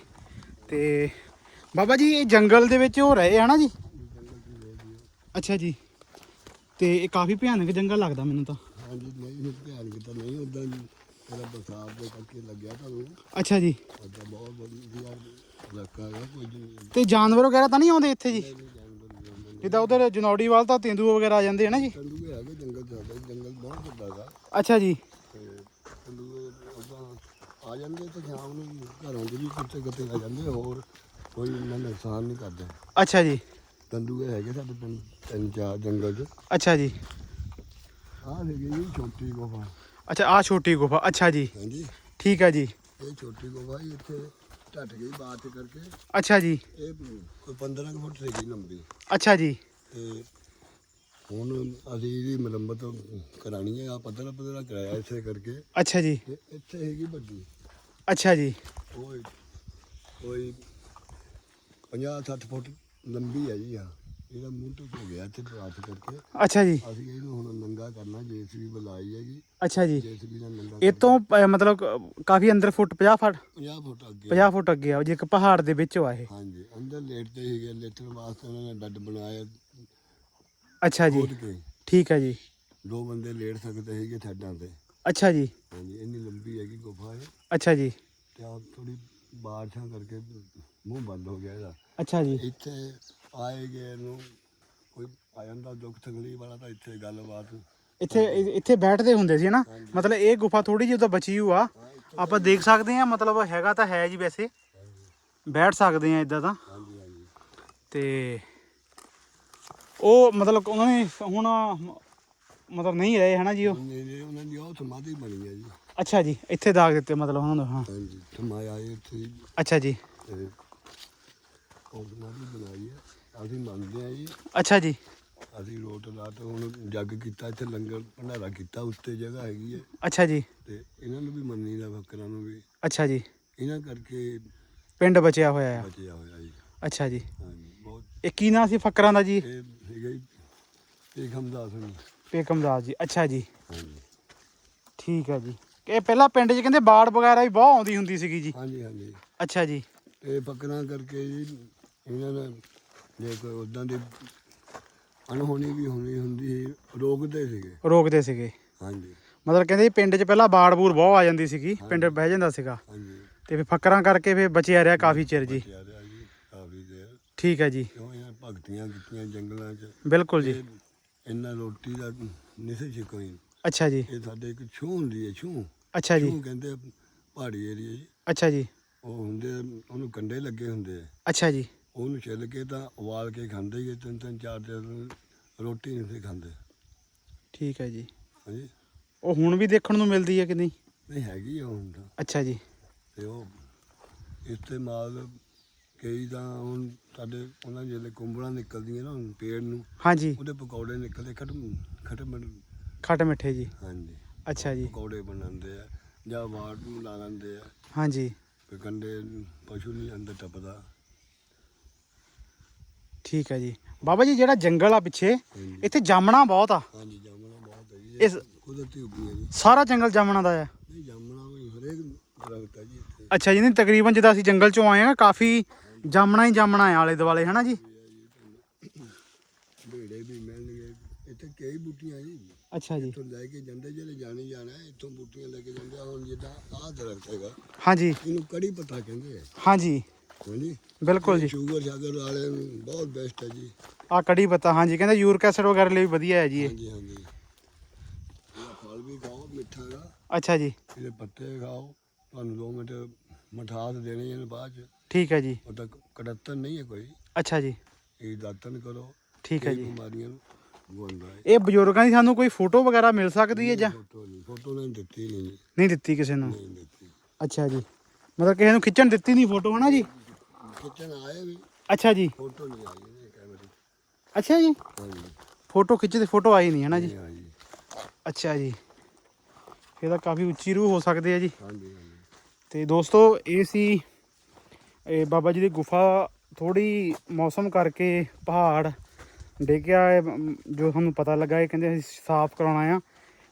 ਤੇ ਬਾਬਾ ਜੀ, ਇਹ ਜੰਗਲ ਦੇ ਵਿੱਚ ਉਹ ਰਹੇ, ਹਨਾ ਜੀ? ਅੱਛਾ ਜੀ। ਤੇ ਇਹ ਕਾਫੀ ਭਿਆਨਕ ਜੰਗਲ ਲੱਗਦਾ ਮੈਨੂੰ ਤਾਂ। ਹਾਂਜੀ, ਨਹੀਂ ਧਿਆਨ ਕੀਤਾ ਨਹੀਂ ਉਦਾਂ ਤੇਰਾ ਬਰਸਾਤ ਦੇ ਕਰਕੇ ਲੱਗਿਆ ਤੁਹਾਨੂੰ ਅੱਛਾ ਜੀ। ਉਦਾਂ ਬਹੁਤ ਵਧੀਆ ਇਲਾਕਾ ਹੈ ਕੋਈ ਨਹੀਂ। ਤੇ ਜਾਨਵਰ ਵਗੈਰਾ ਤਾਂ ਨਹੀਂ ਆਉਂਦੇ ਇੱਥੇ ਜੀ? ਜਿੱਦਾਂ ਉਧਰ ਜਨੌੜੀ ਵੱਲ ਤਾਂ ਤੇਂਦੂ ਵਗੈਰਾ ਆ ਜਾਂਦੇ ਹਨ ਜੀ? ਤੰਦੂਏ ਹੈਗੇ ਜੰਗਲ ਚ ਜੰਗਲ ਬਹੁਤ ਵੱਡਾ ਹੈਗਾ। ਅੱਛਾ ਜੀ। ਤੇ ਤੰਦੂਏ ਉਦਾਂ ਆ ਜਾਂਦੇ ਤੇ ਸ਼ਾਮ ਨੂੰ ਘਰੋਂ ਦੇ ਵੀ ਕਿਤੇ ਕਿਤੇ ਆ ਜਾਂਦੇ ਹੋਰ ਕੋਈ ਇੰਨਾ ਨੁਕਸਾਨ ਨਹੀਂ ਕਰਦੇ। ਅੱਛਾ ਜੀ। ਤੰਦੂਏ ਹੈਗੇ ਸਾਡੇ ਪਿੰਡ ਤਿੰਨ ਚਾਰ ਜੰਗਲ ਚ। ਅੱਛਾ ਜੀ। ਆਹ ਹੈਗੀ ਜੀ ਛੋਟੀ ਗੁਫਾ। ਅੱਛਾ ਆ ਛੋਟੀ ਗੁਫਾ ਅੱਛਾ ਜੀ। ਹਾਂਜੀ। ਠੀਕ ਹੈ ਜੀ। ਇਹ ਛੋਟੀ ਗੁਫਾ ਹੀ ਇੱਥੇ ਢੱਟ ਗਈ ਬਾਤ ਕਰਕੇ। ਅੱਛਾ ਜੀ। ਇਹ ਕੋਈ 15 ਕੁ ਫੁੱਟ ਸੀਗੀ ਲੰਬੀ। ਅੱਛਾ ਜੀ। ਤੇ ਹੁਣ ਅਸੀਂ ਇਹਦੀ ਮੁਰੰਮਤ ਕਰਾਣੀ ਹੈ ਆ ਪਤਲਾ ਪਤਲਾ ਕਰਾਇਆ ਇਸੇ ਕਰਕੇ। ਅੱਛਾ ਜੀ। ਤੇ ਇੱਥੇ ਹੈਗੀ ਵੱਡੀ। ਅੱਛਾ ਜੀ। ਉਹ ਕੋਈ 50 60 ਫੁੱਟ ਲੰਬੀ ਹੈ ਜੀ ਆ ਇਹਦਾ ਮੂੰਹ ਟੁੱਟ ਗਿਆ ਇੱਥੇ ਬਾਤ ਕਰਕੇ। ਅੱਛਾ ਜੀ। ਅਸੀਂ ਇਹਨੂੰ ਹੁਣ ਨੰਗਾ ਕਰਨਾ ਜੇਸੀਬੀ ਬੁਲਾਈ ਹੈਗੀ ਅੱਛਾ ਜੀ। ਜੇਸੀਬੀ ਨਾਲ ਨੰਗਾ ਇਹ ਤੋਂ ਮਤਲਬ ਕ- ਕਾਫੀ ਅੰਦਰ ਫੁੱਟ 50 ਫੁੱਟ? 50 ਫੁੱਟ ਅੱਗੇ 50 ਫੁੱਟ ਅੱਗੇ ਆ ਜੇ ਇੱਕ ਪਹਾੜ ਦੇ ਵਿੱਚ ਆ ਇਹ। ਹਾਂਜੀ ਅੰਦਰ ਲੇਟਦੇ ਸੀਗੇ ਲੇਟਣ ਵਾਸਤੇ ਉਹਨਾਂ ਨੇ ਬੈੱਡ ਬਣਾਇਆ। ਅੱਛਾ ਜੀ। ਖੋਦ ਕੇ। ਠੀਕ ਹੈ ਜੀ। ਦੋ ਬੰਦੇ ਲੇਟ ਸਕਦੇ ਸੀਗੇ ਥੱਡਾਂ ਤੇ। ਅੱਛਾ ਜੀ। ਹਾਂਜੀ ਇੰਨੀ ਲੰਬੀ ਹੈਗੀ ਗੁਫਾ ਇਹ। ਅੱਛਾ ਜੀ। ਤੇ ਆ ਥੋੜੀ ਬਾਰਿਸ਼ਾਂ ਕਰਕੇ ਮੂੰਹ ਬੰਦ ਹੋ ਗਿਆ ਇਹਦਾ। ਅੱਛਾ ਜੀ। ਇੱਥੇ ਆਏ ਗਏ ਨੂੰ ਕੋਈ ਆ ਜਾਂਦਾ ਦੁੱਖ ਤਕਲੀਫ ਵਾਲਾ ਤਾਂ ਇੱਥੇ ਗੱਲਬਾਤ ਇੱਥੇ ਇੱਥੇ ਬੈਠਦੇ ਹੁੰਦੇ ਸੀ ਨਾ? ਮਤਲਬ ਇਹ ਗੁਫਾ ਥੋੜੀ ਜਿਹੀ ਤਾਂ ਬਚੀ ਹੋਈ ਆ ਆਪਾਂ ਦੇਖ ਸਕਦੇ ਆ ਮਤਲਬ ਹੈਗਾ ਤਾਂ ਹੈ ਜੀ ਵੈਸੇ। ਬੈਠ ਸਕਦੇ ਆ ਇਦਾਂ ਤਾਂ। ਹਾਂਜੀ ਹਾਂਜੀ। ਤੇ ਉਹ ਮਤਲਬ ਉਹਨਾਂ ਨੇ ਹੁਣ ਮਤਲਬ ਨਹੀਂ ਰਹੇ ਹਨਾ ਜੀ ਉਹ? ਉਹਨੇ ਨੇ ਉਹਨਾਂ ਦੀ ਉਹ ਸਮਾਧੀ ਬਣੀ ਹੈ ਜੀ। ਅੱਛਾ ਜੀ ਇੱਥੇ ਦਾਗ ਦਿੱਤੇ ਮਤਲਬ ਉਹਨਾਂ ਨੂੰ ਹਾਂ। ਹਾਂਜੀ ਸਮਾਇਆ ਇੱਥੇ ਅੱਛਾ ਜੀ। ਤੇ ਉਹ ਸਮਾਧੀ ਬਣਾਈ ਹੈ। ਅਸੀਂ ਮੰਨਦੇ ਆ ਜੀ। ਅੱਛਾ ਜੀ। ਅਸੀਂ ਰੋਟ ਰਾਤ ਹੁਣ ਜੱਗ ਕੀਤਾ ਇੱਥੇ ਲੰਗਰ ਭੰਡਾਰਾ ਕੀਤਾ ਉੱਤੇ ਜਗ੍ਹਾ ਹੈਗੀ ਹੈ। ਅੱਛਾ ਜੀ। ਤੇ ਇਹਨਾਂ ਨੂੰ ਵੀ ਮੰਨੀ ਦਾ ਫਕਰਾਂ ਨੂੰ ਵੀ। ਅੱਛਾ ਜੀ। ਇਹਨਾਂ ਕਰਕੇ ਪਿੰਡ ਬਚਿਆ ਹੋਇਆ ਆ। ਬਚਿਆ ਹੋਇਆ ਜੀ। ਅੱਛਾ ਜੀ। ਹਾਂਜੀ ਬਹੁਤ ਇਹ ਕੀ ਨਾਂ ਸੀ ਫਕਰਾਂ ਦਾ ਜੀ? ਇਹ ਸੀਗਾ ਜੀ ਏਕਮਦਾਸ ਨੂੰ ਪੇਕਮਦਾਸ ਜੀ ਅੱਛਾ ਜੀ। ਹਾਂਜੀ। ਠੀਕ ਹੈ ਜੀ। ਇਹ ਪਹਿਲਾਂ ਪਿੰਡ 'ਚ ਕਹਿੰਦੇ ਬਾੜ ਵਗੈਰਾ ਵੀ ਬਹੁਤ ਆਉਂਦੀ ਹੁੰਦੀ ਸੀਗੀ ਜੀ। ਹਾਂਜੀ ਹਾਂਜੀ। ਅੱਛਾ ਜੀ। ਇਹ ਫਕਰਾਂ ਕਰਕੇ ਜੀ ਇਹਨਾਂ ਨੇ ਜੇ ਕੋਈ ਉਦਾਂ ਦੀ ਅਣਹੋਣੀ ਵੀ ਹੋਣੀ ਹੁੰਦੀ ਸੀ, ਰੋਕਦੇ ਸੀਗੇ। ਰੋਕਦੇ ਸੀਗੇ। ਹਾਂਜੀ। ਮਤਲਬ ਕਹਿੰਦੇ ਪਿੰਡ 'ਚ ਪਹਿਲਾਂ ਬਾੜ ਬੂੜ ਬਹੁਤ ਆ ਜਾਂਦੀ ਸੀਗੀ ਪਿੰਡ ਬਹਿ ਜਾਂਦਾ ਸੀਗਾ। ਹਾਂਜੀ। ਤੇ ਫਿਰ ਫਕਰਾਂ ਕਰਕੇ ਫਿਰ ਬਚਿਆ ਰਿਹਾ ਕਾਫੀ ਚਿਰ ਜੀ। ਜੀ ਕਾਫੀ ਦੇਰ ਠੀਕ ਹੈ ਜੀ। ਕਿਉਂ ਇਹਨਾਂ ਭਗਤੀਆਂ ਕੀਤੀਆਂ ਜੰਗਲਾਂ 'ਚ? ਬਿਲਕੁਲ ਜੀ। ਇਹ ਇੰਨਾ ਰੋਟੀ ਦਾ ਨਹੀਂ ਸੀ ਕੋਈ ਅੱਛਾ ਜੀ। ਇਹ ਸਾਡੇ ਇੱਕ ਛੂਹ ਹੁੰਦੀ ਹੈ ਛੂਹ। ਅੱਛਾ ਜੀ। ਛੂਹ ਕਹਿੰਦੇ ਆ ਪਹਾੜੀ ਏਰੀਆ ਜੀ। ਅੱਛਾ ਜੀ। ਉਹ ਹੁੰਦੇ ਆ, ਉਹਨੂੰ ਕੰਡੇ ਲੱਗੇ ਹੁੰਦੇ ਆ। ਅੱਛਾ ਜੀ। ਉਹਨੂੰ ਛਿੱਲ ਕੇ ਤਾਂ ਉਬਾਲ ਕੇ ਖਾਂਦੇ ਹੀ ਤਿੰਨ ਤਿੰਨ ਚਾਰ ਦਿਨ ਰੋਟੀ ਨਹੀਂ ਸੀ ਖਾਂਦੇ। ਠੀਕ ਹੈ ਜੀ। ਹਾਂਜੀ। ਉਹ ਹੁਣ ਵੀ ਦੇਖਣ ਨੂੰ ਮਿਲਦੀ ਹੈ ਕਿ ਨਹੀਂ? ਨਹੀਂ ਹੈਗੀ ਆ ਹੁਣ ਤਾਂ। ਅੱਛਾ ਜੀ। ਤੇ ਉਹ ਇਸਤੇਮਾਲ ਕਈ ਤਾਂ ਹੁਣ ਸਾਡੇ ਉਹਨਾਂ ਜਿਹੜੇ ਕੁੰਬਲਾਂ ਨਿਕਲਦੀਆਂ ਨਾ ਹੁਣ ਪੇੜ ਨੂੰ ਹਾਂਜੀ। ਉਹਦੇ ਪਕੌੜੇ ਨਿਕਲਦੇ ਖਟਮ ਖਟਮ ਖੱਟ ਮਿੱਠੇ ਜੀ। ਹਾਂਜੀ। ਅੱਛਾ ਜੀ। ਪਕੌੜੇ ਬਣਾਉਂਦੇ ਆ ਜਾਂ ਵਾਟ ਨੂੰ ਲਾ ਲੈਂਦੇ ਆ। ਹਾਂਜੀ। ਵੀ ਕੰਡੇ ਪਸ਼ੂ ਨਹੀਂ ਅੰਦਰ ਟੱਪਦਾ। ਠੀਕ ਹੈ ਜੀ। ਬਾਬਾ ਜੀ ਜਿਹੜਾ ਜੰਗਲ ਆ ਪਿੱਛੇ ਇੱਥੇ ਜਾਮਣਾ ਬਹੁਤ ਆ। ਹਾਂਜੀ ਜਾਮਣਾ ਬਹੁਤ ਹੈ ਜੀ। ਇਸ- ਇਹ ਕੁਦਰਤੀ ਉੱਗੀ ਹੈ ਜੀ। ਸਾਰਾ ਜੰਗਲ ਜਾਮਣਾ ਦਾ ਆ? ਨਹੀਂ ਜਾਮਣਾ ਵੀ ਹਰੇਕ ਦਰਖਤ ਹੈ ਜੀ ਇੱਥੇ। ਅੱਛਾ ਜੀ ਨਹੀਂ ਤਕਰੀਬਨ ਜਿੱਦਾਂ ਅਸੀਂ ਜੰਗਲ ਚੋਂ ਆਏ ਆ ਕਾਫੀ ਜਾਮਣਾ ਹੀ ਜਾਮਣਾ ਆ ਆਲੇ ਦੁਆਲੇ ਹਨਾ ਜੀ? ਭੇੜੇ ਵੀ ਮਿਲਣਗੇ। ਇੱਥੇ ਕਈ ਬੂਟੀਆਂ ਜੀ। ਅੱਛਾ ਜੀ। ਇੱਥੋਂ ਲੈ ਕੇ ਜਾਂਦੇ ਜਿਹੜੇ ਜਾਣੀ ਜਾਣਾ ਇੱਥੋਂ ਬੂਟੀਆਂ ਲੈ ਕੇ ਜਾਂਦੇ ਆ। ਹੁਣ ਜਿੱਦਾਂ ਆਹ ਦਰਖਤ ਹੈਗਾ ਹਾਂਜੀ। ਇਹਨੂੰ ਕੜੀ ਪੱਤਾ ਕਹਿੰਦੇ ਆ। ਹਾਂਜੀ। ਬਿਲਕੁਲ ਜੀ। ਸ਼ੂਗਰ ਸ਼ਾਗਰ ਵਾਲੇ ਨੂੰ ਬਹੁਤ ਬੈਸਟ ਹੈ ਜੀ। ਆ ਕੜੀ ਪੱਤਾ ਹਾਂਜੀ ਕਹਿੰਦੇ ਯੂਰਿਕ ਐਸਿਡ ਵਗੈਰਾ ਲਈ ਵੀ ਵਧੀਆ ਹੈ ਜੀ ਇਹ। ਹਾਂਜੀ ਹਾਂਜੀ। ਇਹਦਾ ਫਲ ਵੀ ਖਾਓ ਮਿੱਠਾ ਹੈਗਾ ਅੱਛਾ ਜੀ। ਇਹਦੇ ਪੱਤੇ ਖਾਓ। ਤੁਹਾਨੂੰ 2 ਮਿੰਟ ਮਠਾਸ ਦੇਣੀ ਇਹਨੇ ਬਾਅਦ ਚ। ਠੀਕ ਹੈ ਜੀ। ਉਹ ਤਾਂ ਕੜੱਤਨ ਨਹੀਂ ਹੈ ਕੋਈ। ਅੱਛਾ ਜੀ। ਇਹ ਦਾਤਨ ਕਰੋ। ਠੀਕ ਹੈ ਕਈ ਜੀ। ਬਿਮਾਰੀਆਂ ਨੂੰ ਗੋਲਦਾ ਹੈ ਇਹ ਬਜ਼ੁਰਗਾਂ ਦੀ ਸਾਨੂੰ ਕੋਈ ਫੋਟੋ ਵਗੈਰਾ ਮਿਲ ਸਕਦੀ ਹੈ ਜਾਂ? ਫੋਟੋ ਨਹੀਂ ਫੋਟੋ ਨਹੀਂ ਦਿੱਤੀ ਨਹੀਂ। ਜੀ, ਨਹੀਂ ਦਿੱਤੀ ਕਿਸੇ ਨੂੰ? ਨਹੀਂ ਦਿੱਤੀ। ਅੱਛਾ ਜੀ। ਮਤਲਬ ਕਿਸੇ ਨੂੰ ਖਿੱਚਣ ਦਿੱਤੀ ਨਹੀਂ ਫੋਟੋ ਹਨਾ ਜੀ? ਕਿਚਨ ਆਏ ਵੀ। ਅੱਛਾ ਜੀ। ਫੋਟੋ ਨਹੀਂ ਆਈ ਇਹਨੇ ਕੈਮਰੇ ਅੱਛਾ ਜੀ। ਹਾਂਜੀ। ਫੋਟੋ ਖਿੱਚਦੇ ਫੋਟੋ ਆਈ ਨਹੀਂ ਹਨਾ ਜੀ? ਨਹੀਂ ਆਈ ਅੱਛਾ ਜੀ। ਇਹ ਤਾਂ ਕਾਫੀ ਉੱਚੀ ਰੂਹ ਹੋ ਸਕਦੇ ਆ ਜੀ। ਹਾਂਜੀ ਹਾਂਜੀ। ਤੇ ਦੋਸਤੋ ਇਹ ਸੀ ਇਹ ਬਾਬਾ ਜੀ ਦੀ ਗੁਫਾ। ਥੋੜੀ ਮੌਸਮ ਕਰਕੇ ਪਹਾੜ ਡਿੱਗਿਆ ਹੈ। ਅਮ, ਜੋ ਸਾਨੂੰ ਪਤਾ ਲੱਗਾ ਇਹ ਕਹਿੰਦੇ ਅਸੀਂ ਸਾਫ਼ ਕਰਾਉਣਾ ਆ।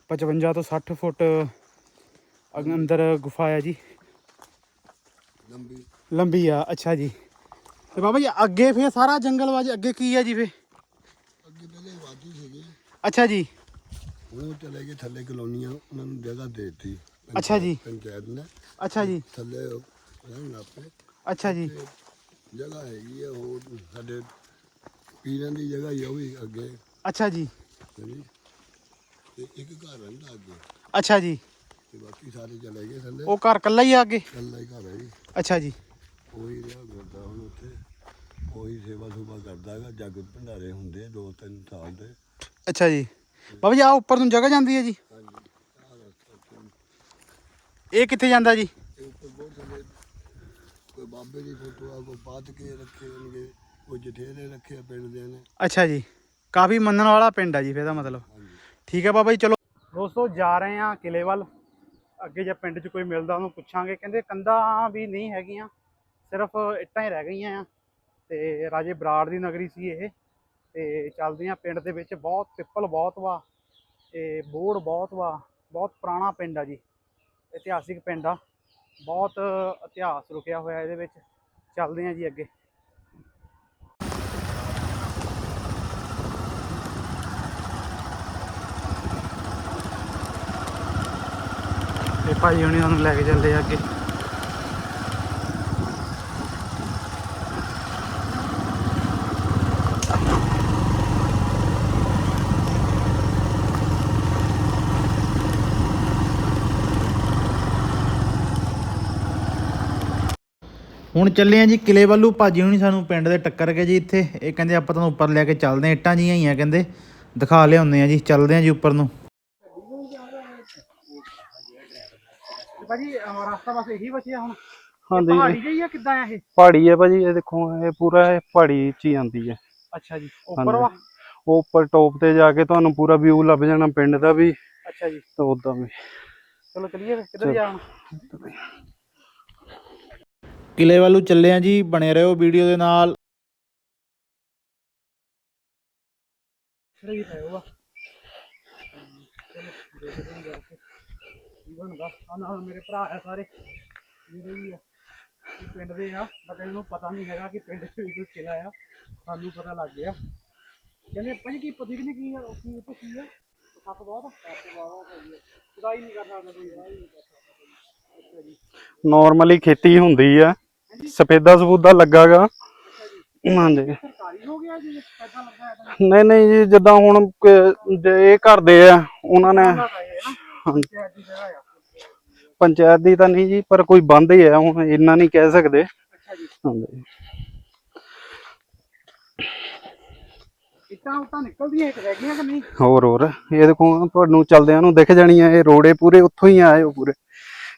55 ਤੋਂ 60 ਫੁੱਟ ਅਗ- ਅੰਦਰ ਗੁਫਾ ਹੈ ਜੀ। ਲੰਬੀ ਲੰਬੀ ਆ ਅੱਛਾ ਜੀ। ਤੇ ਬਾਬਾ ਜੀ ਅੱਗੇ ਫੇਰ ਸਾਰਾ ਜੰਗਲ ਵਾਜ ਅੱਗੇ ਕੀ ਹੈ ਜੀ ਫੇ ਅੱਗੇ ਪਹਿਲੇ ਵਾਦੀ ਸੀਗੀ। ਅੱਛਾ ਜੀ। ਉਹ ਚਲੇ ਗਏ ਥੱਲੇ ਕਲੋਨੀਆਂ ਉਹਨਾਂ ਨੂੰ ਜਗ੍ਹਾ ਦੇ ਦਿੱਤੀ। ਅੱਛਾ ਜੀ। ਪੰਚਾਇਤ ਨੇ। ਅੱਛਾ ਜੀ। ਥੱਲੇ ਰਹਿਣ ਲੱਪੇ ਅੱਛਾ ਜੀ। ਜਗ੍ਹਾ ਹੈਗੀ ਹੈ ਹੋਰ ਸਾਡੇ ਪੀਰਾਂ ਦੀ ਜਗ੍ਹਾ ਹੀ ਆ ਉਹ ਵੀ ਅੱਗੇ। ਅੱਛਾ ਜੀ। ਤੇ ਇੱਕ ਘਰ ਰਹਿੰਦਾ ਅੱਗੇ। ਅੱਛਾ ਜੀ। ਤੇ ਬਾਕੀ ਸਾਰੇ ਚਲੇ ਗਏ ਥੱਲੇ। ਉਹ ਘਰ ਕੱਲਾ ਹੀ ਆ ਅੱਗੇ? ਕੱਲਾ ਹੀ ਘਰ ਹੈ ਜੀ। ਅੱਛਾ ਜੀ। ਉਹੀ ਰਿਹਾ ਕਰਦਾ ਹੁਣ ਉੱਥੇ। ਉਹੀ ਸੇਵਾ ਸੁਭਾ ਕਰਦਾ ਹੈਗਾ ਜੱਗ ਭੰਡਾਰੇ ਹੁੰਦੇ ਆ ਦੋ ਤਿੰਨ ਸਾਲ ਦੇ। ਅੱਛਾ ਜੀ। ਬਾਬਾ ਜੀ ਆ ਉੱਪਰ ਨੂੰ ਜਗ੍ਹਾ ਜਾਂਦੀ ਹੈ ਜੀ? ਹਾਂਜੀ। ਆਹ ਰਸਤਾ ਉੱਥੇ ਇਹ ਕਿੱਥੇ ਜਾਂਦਾ ਜੀ? ਇਹ ਉੱਪਰ ਬਹੁਤ ਸਾਰੇ ਕੋਈ ਬਾਬੇ ਦੀ ਫੋਟੋ ਆ ਕੋਈ ਪਾਤ ਕੇ ਰੱਖੇ ਹੋਣਗੇ ਕੋਈ ਜਠੇਰੇ ਰੱਖੇ ਆ ਪਿੰਡ ਦੇ ਨੇ। ਅੱਛਾ ਜੀ। ਕਾਫੀ ਮੰਨਣ ਵਾਲਾ ਪਿੰਡ ਹੈ ਜੀ ਫਿਰ ਇਹਦਾ ਮਤਲਬ। ਠੀਕ ਹੈ ਬਾਬਾ ਜੀ ਚਲੋ। ਦੋਸਤੋ ਜਾ ਰਹੇ ਆ ਕਿਲੇ ਵੱਲ ਅੱਗੇ ਜੇ ਪਿੰਡ 'ਚ ਕੋਈ ਮਿਲਦਾ ਉਹਨੂੰ ਪੁੱਛਾਂਗੇ। ਕਹਿੰਦੇ ਕੰਧਾਂ ਵੀ ਨਹੀਂ ਹੈਗੀਆਂ। ਸਿਰਫ ਇੱਟਾਂ ਹੀ ਰਹਿ ਗਈਆਂ ਆ ਤੇ ਰਾਜੇ ਬਰਾੜ ਦੀ ਨਗਰੀ ਸੀ ਇਹ ਤੇ ਚੱਲਦੇ ਆ ਪਿੰਡ ਦੇ ਵਿੱਚ ਬਹੁਤ ਪਿੱਪਲ ਬਹੁਤ ਵਾ ਤੇ ਬੋੜ ਬਹੁਤ ਵਾ, ਬਹੁਤ ਪੁਰਾਣਾ ਪਿੰਡ ਆ ਜੀ, ਇਤਿਹਾਸਿਕ ਪਿੰਡ ਆ, ਬਹੁਤ ਇਤਿਹਾਸ ਰੁਕਿਆ ਹੋਇਆ ਇਹਦੇ ਵਿੱਚ, ਚੱਲਦੇ ਆ ਜੀ ਅੱਗੇ। ਤੇ ਭਾਈ ਹੁਣੀ ਉਹਨੂੰ ਲੈ ਕੇ ਚੱਲਦੇ ਆ ਅੱਗੇ। ਹੁਣ ਚੱਲੇ ਆ ਜੀ ਕਿਲੇ ਵੱਲੋਂ। ਭਾਜੀ ਹੁਣੀ ਸਾਨੂੰ ਪਿੰਡ ਦੇ ਟੱਕਰ ਗਏ ਜੀ ਇੱਥੇ। ਇਹ ਕਹਿੰਦੇ ਆਪਾਂ ਤੁਹਾਨੂੰ ਉੱਪਰ ਲੈ ਕੇ ਚੱਲਦੇ ਆ। ਇੱਟਾਂ ਜੀਆਂ ਹੀ ਆ ਕਹਿੰਦੇ। ਦਿਖਾ ਲਿਆਉਂਦੇ ਆ ਜੀ। ਚੱਲਦੇ ਆ ਜੀ ਉੱਪਰ ਨੂੰ। ਭਾਜੀ ਰਸਤਾ ਬਸ ਇਹੀ ਬਚਿਆ ਹੁਣ। ਹਾਂਜੀ। ਪਹਾੜੀ ਜਿਹੀ ਆ ਕਿੱਦਾਂ ਆ ਇਹ? ਪਹਾੜੀ ਹੈ ਭਾਜੀ ਇਹ ਦੇਖੋ ਇਹ ਪੂਰਾ ਇਹ ਪਹਾੜੀ ਚ ਹੀ ਆਉਂਦੀ ਹੈ ਅੱਛਾ ਜੀ ਉੱਪਰ ਵਾ? ਉਹ ਉੱਪਰ ਟੌਪ ਤੇ ਜਾ ਕੇ ਤੁਹਾਨੂੰ ਪੂਰਾ ਵਿਊ ਲੱਭ ਜਾਣਾ ਪਿੰਡ ਦਾ ਵੀ। ਅੱਛਾ ਜੀ। ਤੇ ਉਦਾਂ ਵੀ। ਚਲੋ ਚਲੀਏ ਕਿੱਧਰ ਜਾਣਾ? ਕਿਲੇ ਵੱਲੋਂ ਚੱਲੇ ਆ ਜੀ ਬਣੇ ਰਹੋ ਵੀਡੀਓ ਦੇ ਨਾਲ। ਸਹੀ ਹੈ ਉਹ ਬਣਦਾ ਆ। ਨਾਲ ਮੇਰੇ ਭਰਾ ਆ ਸਾਰੇ। ਜਿਹੜੇ ਵੀ ਆ। ਇਹ ਪਿੰਡ ਦੇ ਆ ਬਟ ਇਹਨੂੰ ਪਤਾ ਨਹੀਂ ਹੈਗਾ ਕਿ ਪਿੰਡ 'ਚ ਵੀ ਕੋਈ ਕਿਲਾ ਆ। ਸਾਨੂੰ ਪਤਾ ਲੱਗ ਗਿਆ। ਕਹਿੰਦੇ ਕੀ ਪਤੀ ਨਹੀਂ ਕੀ ਆ? ਕੀ ਉੱਥੇ ਕੀ ਆ? ਸੱਪ ਬਹੁਤ ਆ। ਸੱਪ ਬਹੁਤ ਆ ਖੁਦਾਈ ਨਹੀਂ ਕਰਨਾ ਕੋਈ। ਨਾਰਮਲੀ ਖੇਤੀ ਹੁੰਦੀ ਆ। ਸਫੇਦਾ ਸਫੂਦਾ ਲੱਗਾਗਾ। ਹਾਂਜੀ। ਸਰਕਾਰੀ ਹੋ ਗਿਆ ਜੀ ਪੈਸਾ ਲੱਗਾ ਹੈ ਤਾਂ। ਨਹੀਂ ਨਹੀਂ ਜੀ ਜਿੱਦਾਂ ਹੁਣ ਕ- ਜੇ ਇਹ ਕਰਦੇ ਆ ਉਹਨਾਂ ਨੇ ਹਾਂਜੀ, ਪੰਚਾਇਤ ਦੀ ਜਗ੍ਹਾ ਆ। ਪੰਚਾਇਤ ਦੀ ਤਾਂ ਨਹੀਂ ਜੀ ਪਰ ਕੋਈ ਬੰਦ ਹੀ ਆ ਹੁਣ ਇੰਨਾ ਨਹੀਂ ਕਹਿ ਸਕਦੇ। ਅੱਛਾ ਜੀ। ਹਾਂਜੀ। ਇੱਟਾਂ ਉੱਟਾਂ ਨਿਕਲਦੀਆਂ ਇੱਕ ਰਹਿ ਗਈਆਂ ਕਿ ਨਹੀਂ? ਹੋਰ ਹੋਰ। ਇਹ ਦੇਖੋ ਤੁਹਾਨੂੰ ਚਲਦਿਆਂ ਨੂੰ ਦਿਖ ਜਾਣੀਆਂ ਇਹ ਰੋੜੇ ਪੂਰੇ ਉੱਥੋਂ ਹੀ ਆਏ ਹੋ ਪੂਰੇ।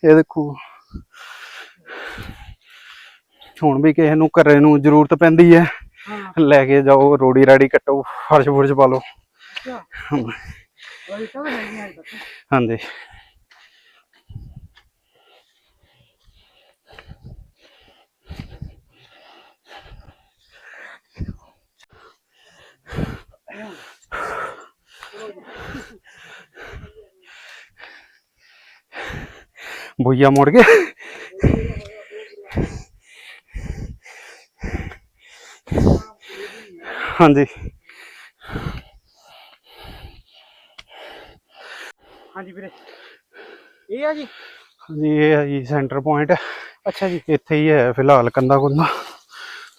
ਇਹ ਦੇਖੋ। ਹੁਣ ਵੀ ਕਿਸੇ ਨੂੰ ਘਰੇ ਨੂੰ ਜ਼ਰੂਰਤ ਪੈਂਦੀ ਹੈ। ਲੈ ਕੇ ਜਾਓ ਰੋੜੀ ਰਾੜੀ ਕੱਟੋ ਫਰਸ਼ ਫੁਰਸ਼ ਪਾ ਲਓ। ਹਾਂਜੀ। ਭੁਈਆ ਮੁੜ ਕੇ। ਹਾਂਜੀ। ਹਾਂਜੀ ਵੀਰੇ। ਇਹ ਆ ਜੀ? ਹਾਂਜੀ ਇਹ ਹੈ ਜੀ ਸੈਂਟਰ ਪੁਆਇੰਟ ਅੱਛਾ ਜੀ। ਇੱਥੇ ਹੀ ਹੈ ਫਿਲਹਾਲ ਕੰਦਾ ਕੁੰਦਾ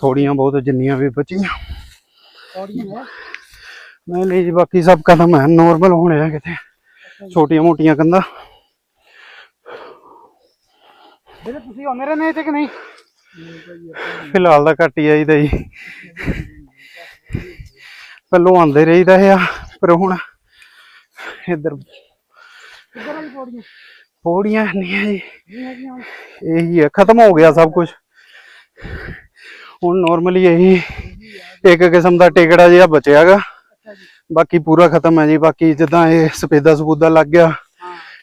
ਥੋੜੀਆਂ ਬਹੁਤ ਜਿੰਨੀਆਂ ਵੀ ਬਚੀਆਂ। ਹੈ ਨਹੀਂ ਨਹੀਂ ਜੀ ਬਾਕੀ ਸਭ ਕਦਮ ਹੈ ਨੋਰਮਲ ਹੋਣੇ ਆ ਕਿਤੇ। ਛੋਟੀਆਂ ਮੋਟੀਆਂ ਕੰਦਾ ਵੀਰੇ ਤੁਸੀਂ ਆਉਂਦੇ ਰਹਿੰਦੇ ਇੱਥੇ ਕਿ ਨਹੀਂ? ਫਿਲਹਾਲ ਤਾਂ ਘੱਟ ਹੀ ਆਈਦਾ ਜੀ। ਪਹਿਲੋਂ ਆਂਦੇ ਰਹੀਦਾ ਆ ਪਰ ਹੁਣ ਇੱਧਰ ਪੌੜੀਆਂ। ਨਹੀਂ ਹੈ ਜੀ। ਇਹੀ ਹੈ ਖਤਮ ਹੋ ਗਿਆ ਸਭ ਕੁਝ ਹੁਣ ਨਾਰਮਲੀ ਇਹੀ ਇੱਕ ਕਿਸਮ ਦਾ ਟਿਕੜਾ ਜਿਹਾ ਬਚਿਆਗਾ ਬਾਕੀ ਪੂਰਾ ਖਤਮ ਹੈ ਜੀ ਬਾਕੀ ਜਿੱਦਾਂ ਇਹ ਸਪੇਦਾ ਸਪੂਦਾ ਲੱਗ ਗਿਆ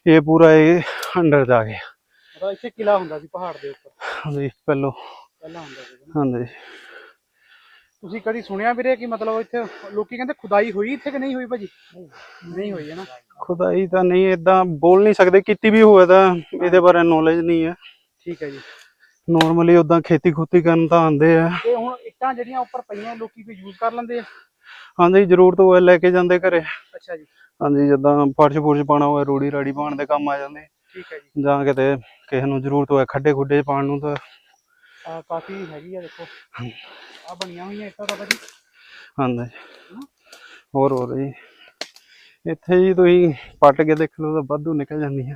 ਇਹ ਪੂਰਾ ਇਹ ਅੰਡਰ ਜਾ ਗਿਆ। ਇੱਥੇ ਕਿਲਾ ਹੁੰਦਾ ਸੀ ਪਹਾੜ ਦੇ ਉੱਪਰ। ਹਾਂਜੀ ਪਹਿਲੋਂ। ਪਹਿਲਾਂ ਹੁੰਦਾ ਸੀ। ਹਾਂਜੀ। ਤੁਸੀਂ ਕਦੀ ਸੁਣਿਆ ਵੀਰੇ ਕਿ ਮਤਲਬ ਇੱਥੇ ਲੋਕੀ ਕਹਿੰਦੇ ਖੁਦਾਈ ਹੋਈ ਇੱਥੇ ਕਿ ਨਹੀਂ ਹੋਈ ਭਾਜੀ? ਨਹੀਂ ਹੋਈ ਹੈ ਨਾ। ਖੁਦਾਈ ਤਾਂ ਨਹੀਂ ਇਦਾਂ ਬੋਲ ਨਹੀਂ ਸਕਦੇ ਕੀਤੀ ਵੀ ਹੋਵੇ ਤਾਂ ਇਹਦੇ ਬਾਰੇ ਨੌਲੇਜ ਨਹੀਂ ਹੈ। ਠੀਕ ਹੈ ਜੀ। ਨਾਰਮਲੀ ਉਦਾਂ ਖੇਤੀ ਖੁੱਤੀ ਕਰਨ ਤਾਂ ਆਉਂਦੇ ਆ। ਤੇ ਹੁਣ ਇੱਟਾਂ ਜਿਹੜੀਆਂ ਉੱਪਰ ਪਈਆਂ ਲੋਕੀ ਵੀ ਯੂਜ਼ ਕਰ ਲੈਂਦੇ ਆ? ਹਾਂਜੀ ਜ਼ਰੂਰਤ ਹੋਵੇ ਲੈ ਕੇ ਜਾਂਦੇ ਘਰੇ। ਅੱਛਾ ਜੀ। ਹਾਂਜੀ ਜਿੱਦਾਂ ਫਰਸ਼ ਫੁਰਸ਼ ਪਾਣਾ ਹੋਵੇ ਰੋੜੀ ਰਾੜੀ ਪਾਉਣ ਦੇ ਕੰਮ ਆ ਜਾਂਦੇ। ਠੀਕ ਹੈ ਜੀ। ਜਾਂ ਕਿਤੇ ਕਿਸੇ ਨੂੰ ਜ਼ਰੂਰਤ ਹੋਵੇ ਖੱਡੇ ਖੁੱਡੇ ਪਾਉਣ ਨੂੰ ਤਾਂ ਆ ਕਾਫੀ ਹੈਗੀ ਆ ਦੇਖੋ। ਆ ਬਣੀਆਂ ਹੋਈਆਂ ਇੱਟਾਂ ਤਾਂ ਭਾਜੀ। ਹਾਂਜੀ। ਹੋਰ ਹੋਰ ਜੀ। ਇੱਥੇ ਜੀ ਤੁਸੀਂ ਪੱਟ ਕੇ ਦੇਖ ਲਓ ਤਾਂ ਵਾਧੂ ਨਿਕਲ ਜਾਂਦੀਆਂ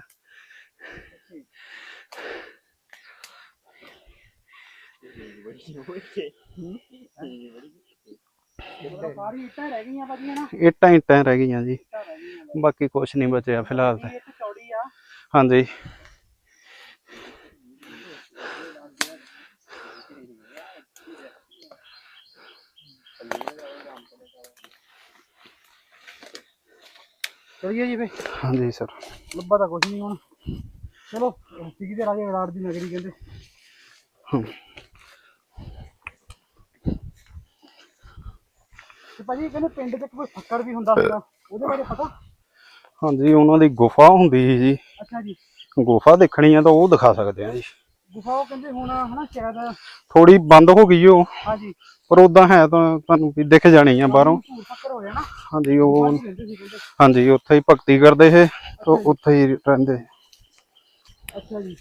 ਮਤਲਬ ਸਾਰੀ ਇੱਟਾਂ ਰਹਿ ਗਈਆਂ ਭਾਜੀ ਨਾ ਇੱਟਾਂ ਇੱਟਾਂ ਰਹਿ ਗਈਆਂ ਜੀ। ਇੱਟਾਂ ਰਹਿ ਗਈਆਂ ਬਾਕੀ ਕੁਝ ਨਹੀਂ ਬਚਿਆ ਫਿਲਹਾਲ ਤਾਂ। ਇਹ ਇੱਟ ਚੌੜੀ ਆ। ਹਾਂਜੀ। ਚਲਿਏ ਜੀ ਫੇ ਹਾਂਜੀ ਸਰ। ਲੱਭਾ ਤਾਂ ਕੁਝ ਨਹੀਂ ਹੁਣ। ਚਲੋ ਸਿੱਕੀ ਦੇ ਰਾਜੇ ਵਿਰਾਟ ਦੀ ਨਗਰੀ ਕਹਿੰਦੇ। ਤੇ ਭਾਜੀ ਕਹਿੰਦੇ ਪਿੰਡ 'ਚ ਕੋਈ ਫੱਕਰ ਵੀ ਹੁੰਦਾ ਸੀਗਾ। ਉਹਦੇ ਬਾਰੇ ਪਤਾ? ਹਾਂਜੀ ਉਹਨਾਂ ਦੀ ਗੁਫਾ ਹੁੰਦੀ ਸੀ ਜੀ। ਅੱਛਾ ਜੀ। ਗੁਫਾ ਦੇਖਣੀ ਆ ਤਾਂ ਉਹ ਦਿਖਾ ਸਕਦੇ ਆ ਜੀ। ਗੁਫਾ ਉਹ ਕਹਿੰਦੇ ਹੁਣ ਹਨਾ ਸ਼ਾਇਦ ਥੋੜੀ ਬੰਦ ਹੋ ਗਈ ਉਹ। ਹਾਂਜੀ। ਪਰ ਉਦਾਂ ਹੈ ਤਾਂ ਤੁਹਾਨੂੰ ਵੀ ਦਿਖ ਜਾਣੀ ਆ ਬਾਹਰੋਂ। ਫੱਕਰ ਹਾਂਜੀ ਉਹ ਹਾਂਜੀ ਉੱਥੇ ਹੀ ਭਗਤੀ ਕਰਦੇ ਇਹ ਤੇ ਉੱਥੇ ਹੀ ਰਹਿੰਦੇ। ਅੱਛਾ ਜੀ।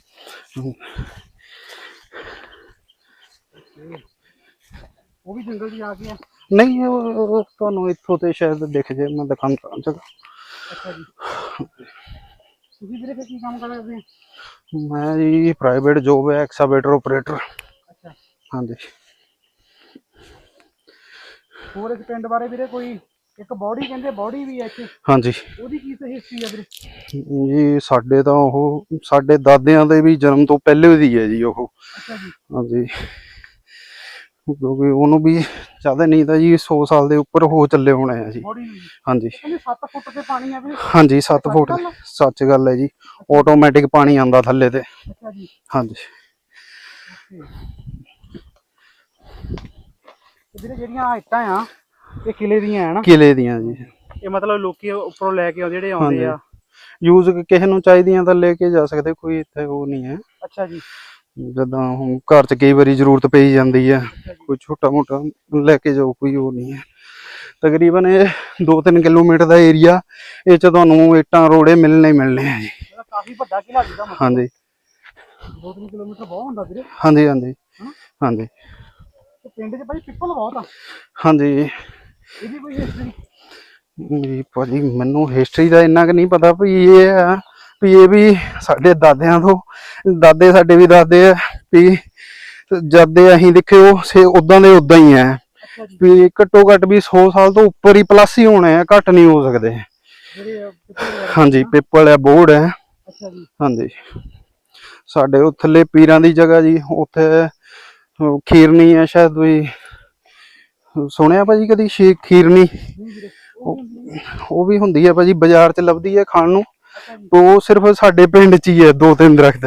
ਉਹ ਵੀ ਜੰਗਲ ਨਹੀਂ ਉਹ ਤੁਹਾਨੂੰ ਇੱਥੋਂ ਤੇ ਸ਼ਾਇਦ ਦਿਖ ਜੇ ਮੈਂ ਦਿਖਾਉਂਦਾ ਜਗਾ ਅੱਛਾ ਜੀ। ਤੁਸੀਂ ਵੀਰੇ ਫਿਰ ਕੀ ਕੰਮ ਕਰਦੇ ਹੋ? ਮੈਂ ਜੀ ਪ੍ਰਾਈਵੇਟ ਜੋਬ ਹੈ ਐਕਸਾਵੇਟਰ ਆਪਰੇਟਰ ਅੱਛਾ। ਹਾਂਜੀ। ਹੋਰ ਇਸ ਪਿੰਡ ਬਾਰੇ ਵੀਰੇ ਕੋਈ ਇੱਕ ਬੋਡੀ ਕਹਿੰਦੇ ਬੋਡੀ ਵੀ ਹੈ ਇੱਥੇ। ਹਾਂਜੀ। ਉਹਦੀ ਕੀ ਤੇ ਹਿਸਟਰੀ ਆ ਵੀਰੇ? ਜੀ ਸਾਡੇ ਤਾਂ ਉਹ ਸਾਡੇ ਦਾਦਿਆਂ ਦੇ ਵੀ ਜਨਮ ਤੋਂ ਪਹਿਲੇ ਦੀ ਹੈ ਜੀ ਉਹ। ਅੱਛਾ ਜੀ। ਹਾਂਜੀ। ਕਿਉਂਕਿ ਉਹਨੂੰ ਵੀ ਜ਼ਿਆਦਾ ਨਹੀਂ ਤਾਂ ਜੀ 100 ਸਾਲ ਦੇ ਉੱਪਰ ਹੋ ਚੱਲੇ ਹੋਣੇ ਆ ਜੀ। ਹਾਂਜੀ। ਕਹਿੰਦੇ 7 ਫੁੱਟ ਤੇ ਪਾਣੀ ਆ ਵੀਰੇ ਹਾਂਜੀ 7 ਫੁੱਟ? ਸੱਚ ਗੱਲ ਹੈ ਜੀ। ਆਟੋਮੈਟਿਕ ਪਾਣੀ ਆਂਦਾ ਥੱਲੇ ਤੇ। ਹਾਂਜੀ। ਵੀਰੇ ਜਿਹੜੀਆਂ ਆਹ ਇੱਟਾਂ ਆ ਇਹ ਕਿਲੇ ਦੀਆਂ ਆ ਨਾ? ਕਿਲੇ ਦੀਆਂ ਜੀ। ਇਹ ਮਤਲਬ ਲੋਕੀ ਉੱਪਰੋਂ ਲੈ ਕੇ ਆਉਂਦੇ ਜਿਹੜੇ ਆਉਂਦੇ ਆ। ਯੂਜ਼ ਕਿਸੇ ਨੂੰ ਚਾਹੀਦੀਆਂ ਤਾਂ ਲੈ ਕੇ ਜਾ ਸਕਦੇ ਕੋਈ ਇੱਥੇ ਉਹ ਨਹੀਂ ਹੈ। ਅੱਛਾ ਜੀ। ਜਦੋਂ ਹੁਣ ਘਰ 'ਚ ਕਈ ਵਾਰੀ ਜ਼ਰੂਰਤ ਪਈ ਜਾਂਦੀ ਹੈ ਕੋਈ ਛੋਟਾ ਮੋਟਾ ਲੈ ਕੇ ਜਾਓ ਕੋਈ ਉਹ ਨਹੀਂ ਹੈ। ਤਕਰੀਬਨ ਇਹ 2-3 ਕਿਲੋਮੀਟਰ ਦਾ ਏਰੀਆ ਇਹ 'ਚ ਤੁਹਾਨੂੰ ਇੱਟਾਂ ਰੋੜੇ ਮਿਲਣੇ ਹੀ ਮਿਲਣੇ ਆ ਜੀ। ਕਾਫੀ ਵੱਡਾ ਕਿਲਾ ਮਤਲਬ। ਹਾਂਜੀ। 2-3 ਕਿਲੋਮੀਟਰ ਬਹੁਤ ਹੁੰਦਾ ਵੀਰੇ। ਹਾਂਜੀ ਹਾਂਜੀ? ਹਾਂਜੀ। ਪਿੰਡ 'ਚ ਭਾਈ ਪਿੱਪਲ ਬਹੁਤ ਆ। ਹਾਂਜੀ। ਇਹਦੀ ਕੋਈ ਹਿਸਟਰੀ ਜੀ ਭਾਜੀ ਮੈਨੂੰ ਹਿਸਟਰੀ ਦਾ ਇੰਨਾ ਕੁ ਨਹੀਂ ਪਤਾ ਵੀ ਇਹ ਆ ਵੀ ਇਹ ਵੀ ਸਾਡੇ ਦਾਦਿਆਂ ਤੋਂ ਦਾਦੇ ਸਾਡੇ ਵੀ ਦਾਦੇ ਆ ਵੀ ਜਦ ਦੇ ਅਸੀਂ ਦੇਖੇ ਉਹ ਸੇ ਉਦਾਂ ਦੇ ਉਦਾਂ ਹੀ ਆ ਵੀ ਘੱਟੋ ਘੱਟ ਵੀ 100 ਸਾਲ ਤੋਂ ਉੱਪਰ ਹੀ ਪਲੱਸ ਹੀ ਹੋਣੇ ਆ ਘੱਟ ਨਹੀਂ ਹੋ ਸਕਦੇ। ਹਾਂਜੀ ਪਿੱਪਲ ਹੈ ਬੋੜ ਹੈ ਅੱਛਾ ਜੀ। ਹਾਂਜੀ। ਸਾਡੇ ਉਹ ਥੱਲੇ ਪੀਰਾਂ ਦੀ ਜਗ੍ਹਾ ਜੀ ਉੱਥੇ ਖੀਰਨੀ ਆ ਸ਼ਾਇਦ ਕੋਈ ਸੁਣਿਆ ਭਾਜੀ ਕਦੀ ਖੀਰਨੀ? ਉਹ ਵੀ ਹੁੰਦੀ ਹੈ ਭਾਜੀ ਬਾਜ਼ਾਰ 'ਚ ਲੱਭਦੀ ਹੈ ਖਾਣ ਨੂੰ। ਉਹ ਸਿਰਫ ਸਾਡੇ ਪਿੰਡ 'ਚ ਹੀ ਹੈ ਦੋ ਤਿੰਨ ਦਰਖਤ।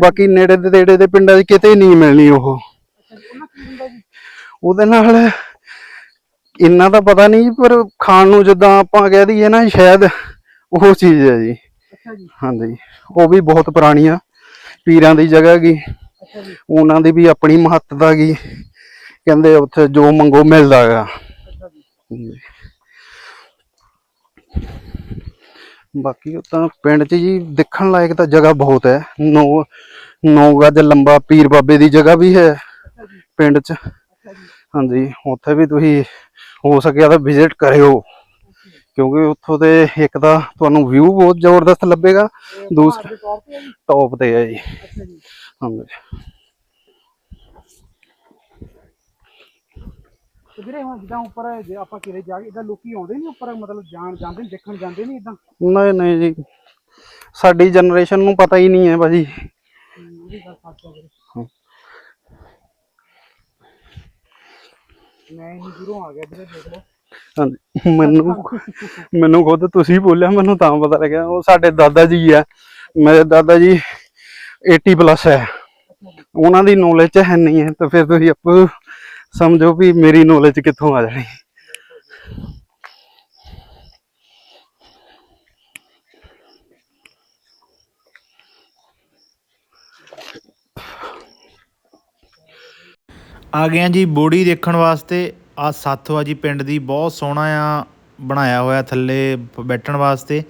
ਬਾਕੀ ਨੇੜੇ ਦੇ ਨੇੜੇ ਦੇ ਪਿੰਡਾਂ 'ਚ ਕਿਤੇ ਨਹੀਂ ਮਿਲਣੀ ਉਹ। ਉਹਦੇ ਨਾਲ ਇੰਨਾ ਤਾਂ ਪਤਾ ਨਹੀਂ ਪਰ ਖਾਣ ਨੂੰ ਜਿੱਦਾਂ ਆਪਾਂ ਕਹਿ ਦਈਏ ਨਾ ਸ਼ਾਇਦ ਉਹ ਚੀਜ਼ ਹੈ ਜੀ। ਹਾਂਜੀ ਉਹ ਵੀ ਬਹੁਤ ਪੁਰਾਣੀ ਆ ਪੀਰਾਂ ਦੀ ਜਗ੍ਹਾ ਗੀ। ਅੱਛਾ ਜੀ। ਉਹਨਾਂ ਦੀ ਵੀ ਆਪਣੀ ਮਹੱਤਤਾ ਗੀ। ਕਹਿੰਦੇ ਉੱਥੇ ਜੋ ਮੰਗੋ ਮਿਲਦਾ ਹੈਗਾ ਅੱਛਾ ਜੀ। ਬਾਕੀ ਉਹ ਤਾਂ ਪਿੰਡ 'ਚ ਜੀ ਦੇਖਣ ਲਾਇਕ ਤਾਂ ਜਗ੍ਹਾ ਬਹੁਤ ਹੈ। ਨੌ ਨੌ ਗੱਜ ਲੰਬਾ ਪੀਰ ਬਾਬੇ ਦੀ ਜਗ੍ਹਾ ਵੀ ਹੈ ਪਿੰਡ 'ਚ। ਹਾਂਜੀ ਉੱਥੇ ਵੀ ਤੁਸੀਂ ਹੋ ਸਕਿਆ ਤਾਂ ਵਿਜ਼ਿਟ ਕਰਿਓ। ਕਿਉਂਕਿ ਉੱਥੋਂ ਦੇ ਇੱਕ ਤਾਂ ਤੁਹਾਨੂੰ ਵਿਊ ਬਹੁਤ ਜ਼ਬਰਦਸਤ ਲੱਭੇਗਾ। ਦੂਸਰਾ-? ਟੌਪ ਤੇ ਹੈ ਜੀ। ਹਾਂਜੀ। ਤੇ ਵੀਰੇ ਹੁਣ ਜਿੱਦਾਂ ਉੱਪਰ ਜੇ ਆਪਾਂ ਕਿਰੇ ਜਾ ਕੇ ਇਦਾਂ ਲੋਕੀ ਆਉਂਦੇ ਨਹੀਂ ਉੱਪਰ ਮਤਲਬ ਜਾਣ ਜਾਂਦੇ ਨੀ, ਦੇਖਣ ਜਾਂਦੇ ਨਹੀਂ ਇਦਾਂ? ਨਹੀਂ ਨਹੀਂ ਜੀ। ਸਾਡੀ ਜਨਰੇਸ਼ਨ ਨੂੰ ਪਤਾ ਹੀ ਨਹੀਂ ਹੈ ਭਾਜੀ। ਉਹਦੀ ਗੱਲ ਸੱਚ ਹੈ ਵੀਰੇ। ਹਾਂ। ਮੈਂ ਇੰਨੀ ਦੂਰੋਂ ਆ ਗਿਆ ਵੀਰੇ ਦੇਖ ਲਓ ਹਾਂਜੀ। ਮੈਨੂੰ ਮੈਨੂੰ ਖੁਦ ਤੁਸੀਂ ਬੋਲਿਆ ਮੈਨੂੰ ਤਾਂ ਪਤਾ ਲੱਗਿਆ। ਉਹ ਸਾਡੇ ਦਾਦਾ ਜੀ ਆ। ਮੇਰੇ ਦਾਦਾ ਜੀ 80 ਪਲੱਸ ਹੈ। ਉਹਨਾਂ ਦੀ ਨੌਲੇਜ ਹੈ ਨਹੀਂ ਹੈ ਤਾਂ ਫਿਰ ਤੁਸੀਂ ਆਪੋ ਸਮਝੋ ਵੀ ਮੇਰੀ ਨੌਲੇਜ ਕਿੱਥੋਂ ਆ ਜਾਣੀ। ਆ ਗਏ ਆ ਜੀ ਬੋੜੀ ਦੇਖਣ ਵਾਸਤੇ। ਆ ਸਾਥੋ ਆ ਜੀ ਪਿੰਡ ਦੀ, ਬਹੁਤ ਸੋਹਣਾ ਆ, ਬਣਾਇਆ ਹੋਇਆ ਥੱਲੇ ਬੈਠਣ ਵਾਸਤੇ।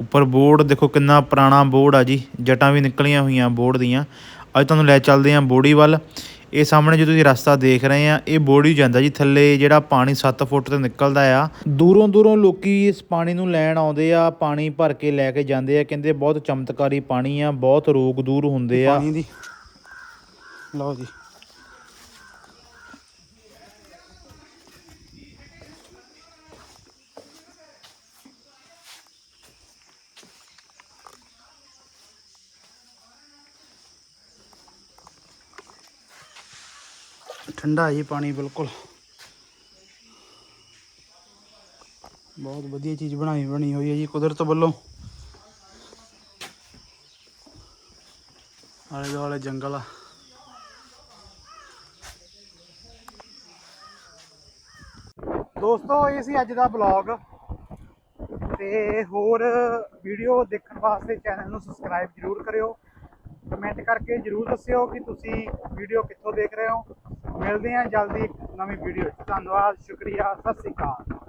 ਉੱਪਰ ਬੋਰਡ, ਦੇਖੋ ਕਿੰਨਾ ਪੁਰਾਣਾ ਬੋਰਡ ਆ ਜੀ, ਜਟਾਂ ਵੀ ਨਿਕਲੀਆਂ ਹੋਈਆਂ ਬੋਰਡ ਦੀਆਂ। ਅੱਜ ਤੁਹਾਨੂੰ ਲੈ ਚੱਲਦੇ ਆ ਬੋੜੀ ਵੱਲ। ਇਹ ਸਾਹਮਣੇ ਜੋ ਤੁਸੀਂ ਰਸਤਾ ਦੇਖ ਰਹੇ ਆ, ਇਹ ਬੋੜੀ ਜਾਂਦਾ ਜੀ, ਥੱਲੇ ਜਿਹੜਾ ਪਾਣੀ 7 ਫੁੱਟ ਤੋਂ ਨਿਕਲਦਾ ਆ। ਦੂਰੋਂ ਦੂਰੋਂ ਲੋਕੀ ਇਸ ਪਾਣੀ ਨੂੰ ਲੈਣ ਆਉਂਦੇ ਆ, ਪਾਣੀ ਭਰ ਕੇ ਲੈ ਕੇ ਜਾਂਦੇ ਆ, ਕਹਿੰਦੇ ਬਹੁਤ ਚਮਤਕਾਰੀ ਪਾਣੀ ਆ, ਬਹੁਤ ਰੋਗ ਦੂਰ ਹੁੰਦੇ ਆ। ਪਾਣੀ ਦੀ। ਲਓ ਜੀ। ਠੰਡਾ ਜੀ ਪਾਣੀ, ਬਿਲਕੁਲ। ਬਹੁਤ ਵਧੀਆ ਚੀਜ਼ ਬਣਾਈ, ਬਣੀ ਹੋਈ ਹੈ ਜੀ ਕੁਦਰਤ ਵੱਲੋਂ। ਆਲੇ ਦੁਆਲੇ ਜੰਗਲ ਆ। ਦੋਸਤੋ, ਇਹ ਸੀ ਅੱਜ ਦਾ ਬਲੌਗ ਤੇ ਹੋਰ ਵੀਡੀਓ ਦੇਖਣ ਵਾਸਤੇ ਚੈਨਲ ਨੂੰ ਸਬਸਕ੍ਰਾਈਬ ਜਰੂਰ ਕਰਿਓ। ਕਮੈਂਟ ਕਰਕੇ ਜਰੂਰ ਦੱਸਿਓ ਕਿ ਤੁਸੀਂ ਵੀਡੀਓ ਕਿੱਥੋਂ ਦੇਖ ਰਹੇ ਹੋ। ਮਿਲਦੇ ਹਾਂ ਜਲਦੀ ਇੱਕ ਨਵੀਂ ਵੀਡੀਓ 'ਚ। ਧੰਨਵਾਦ ਸ਼ੁਕਰੀਆ ਸਤਿ ਸ੍ਰੀ ਅਕਾਲ।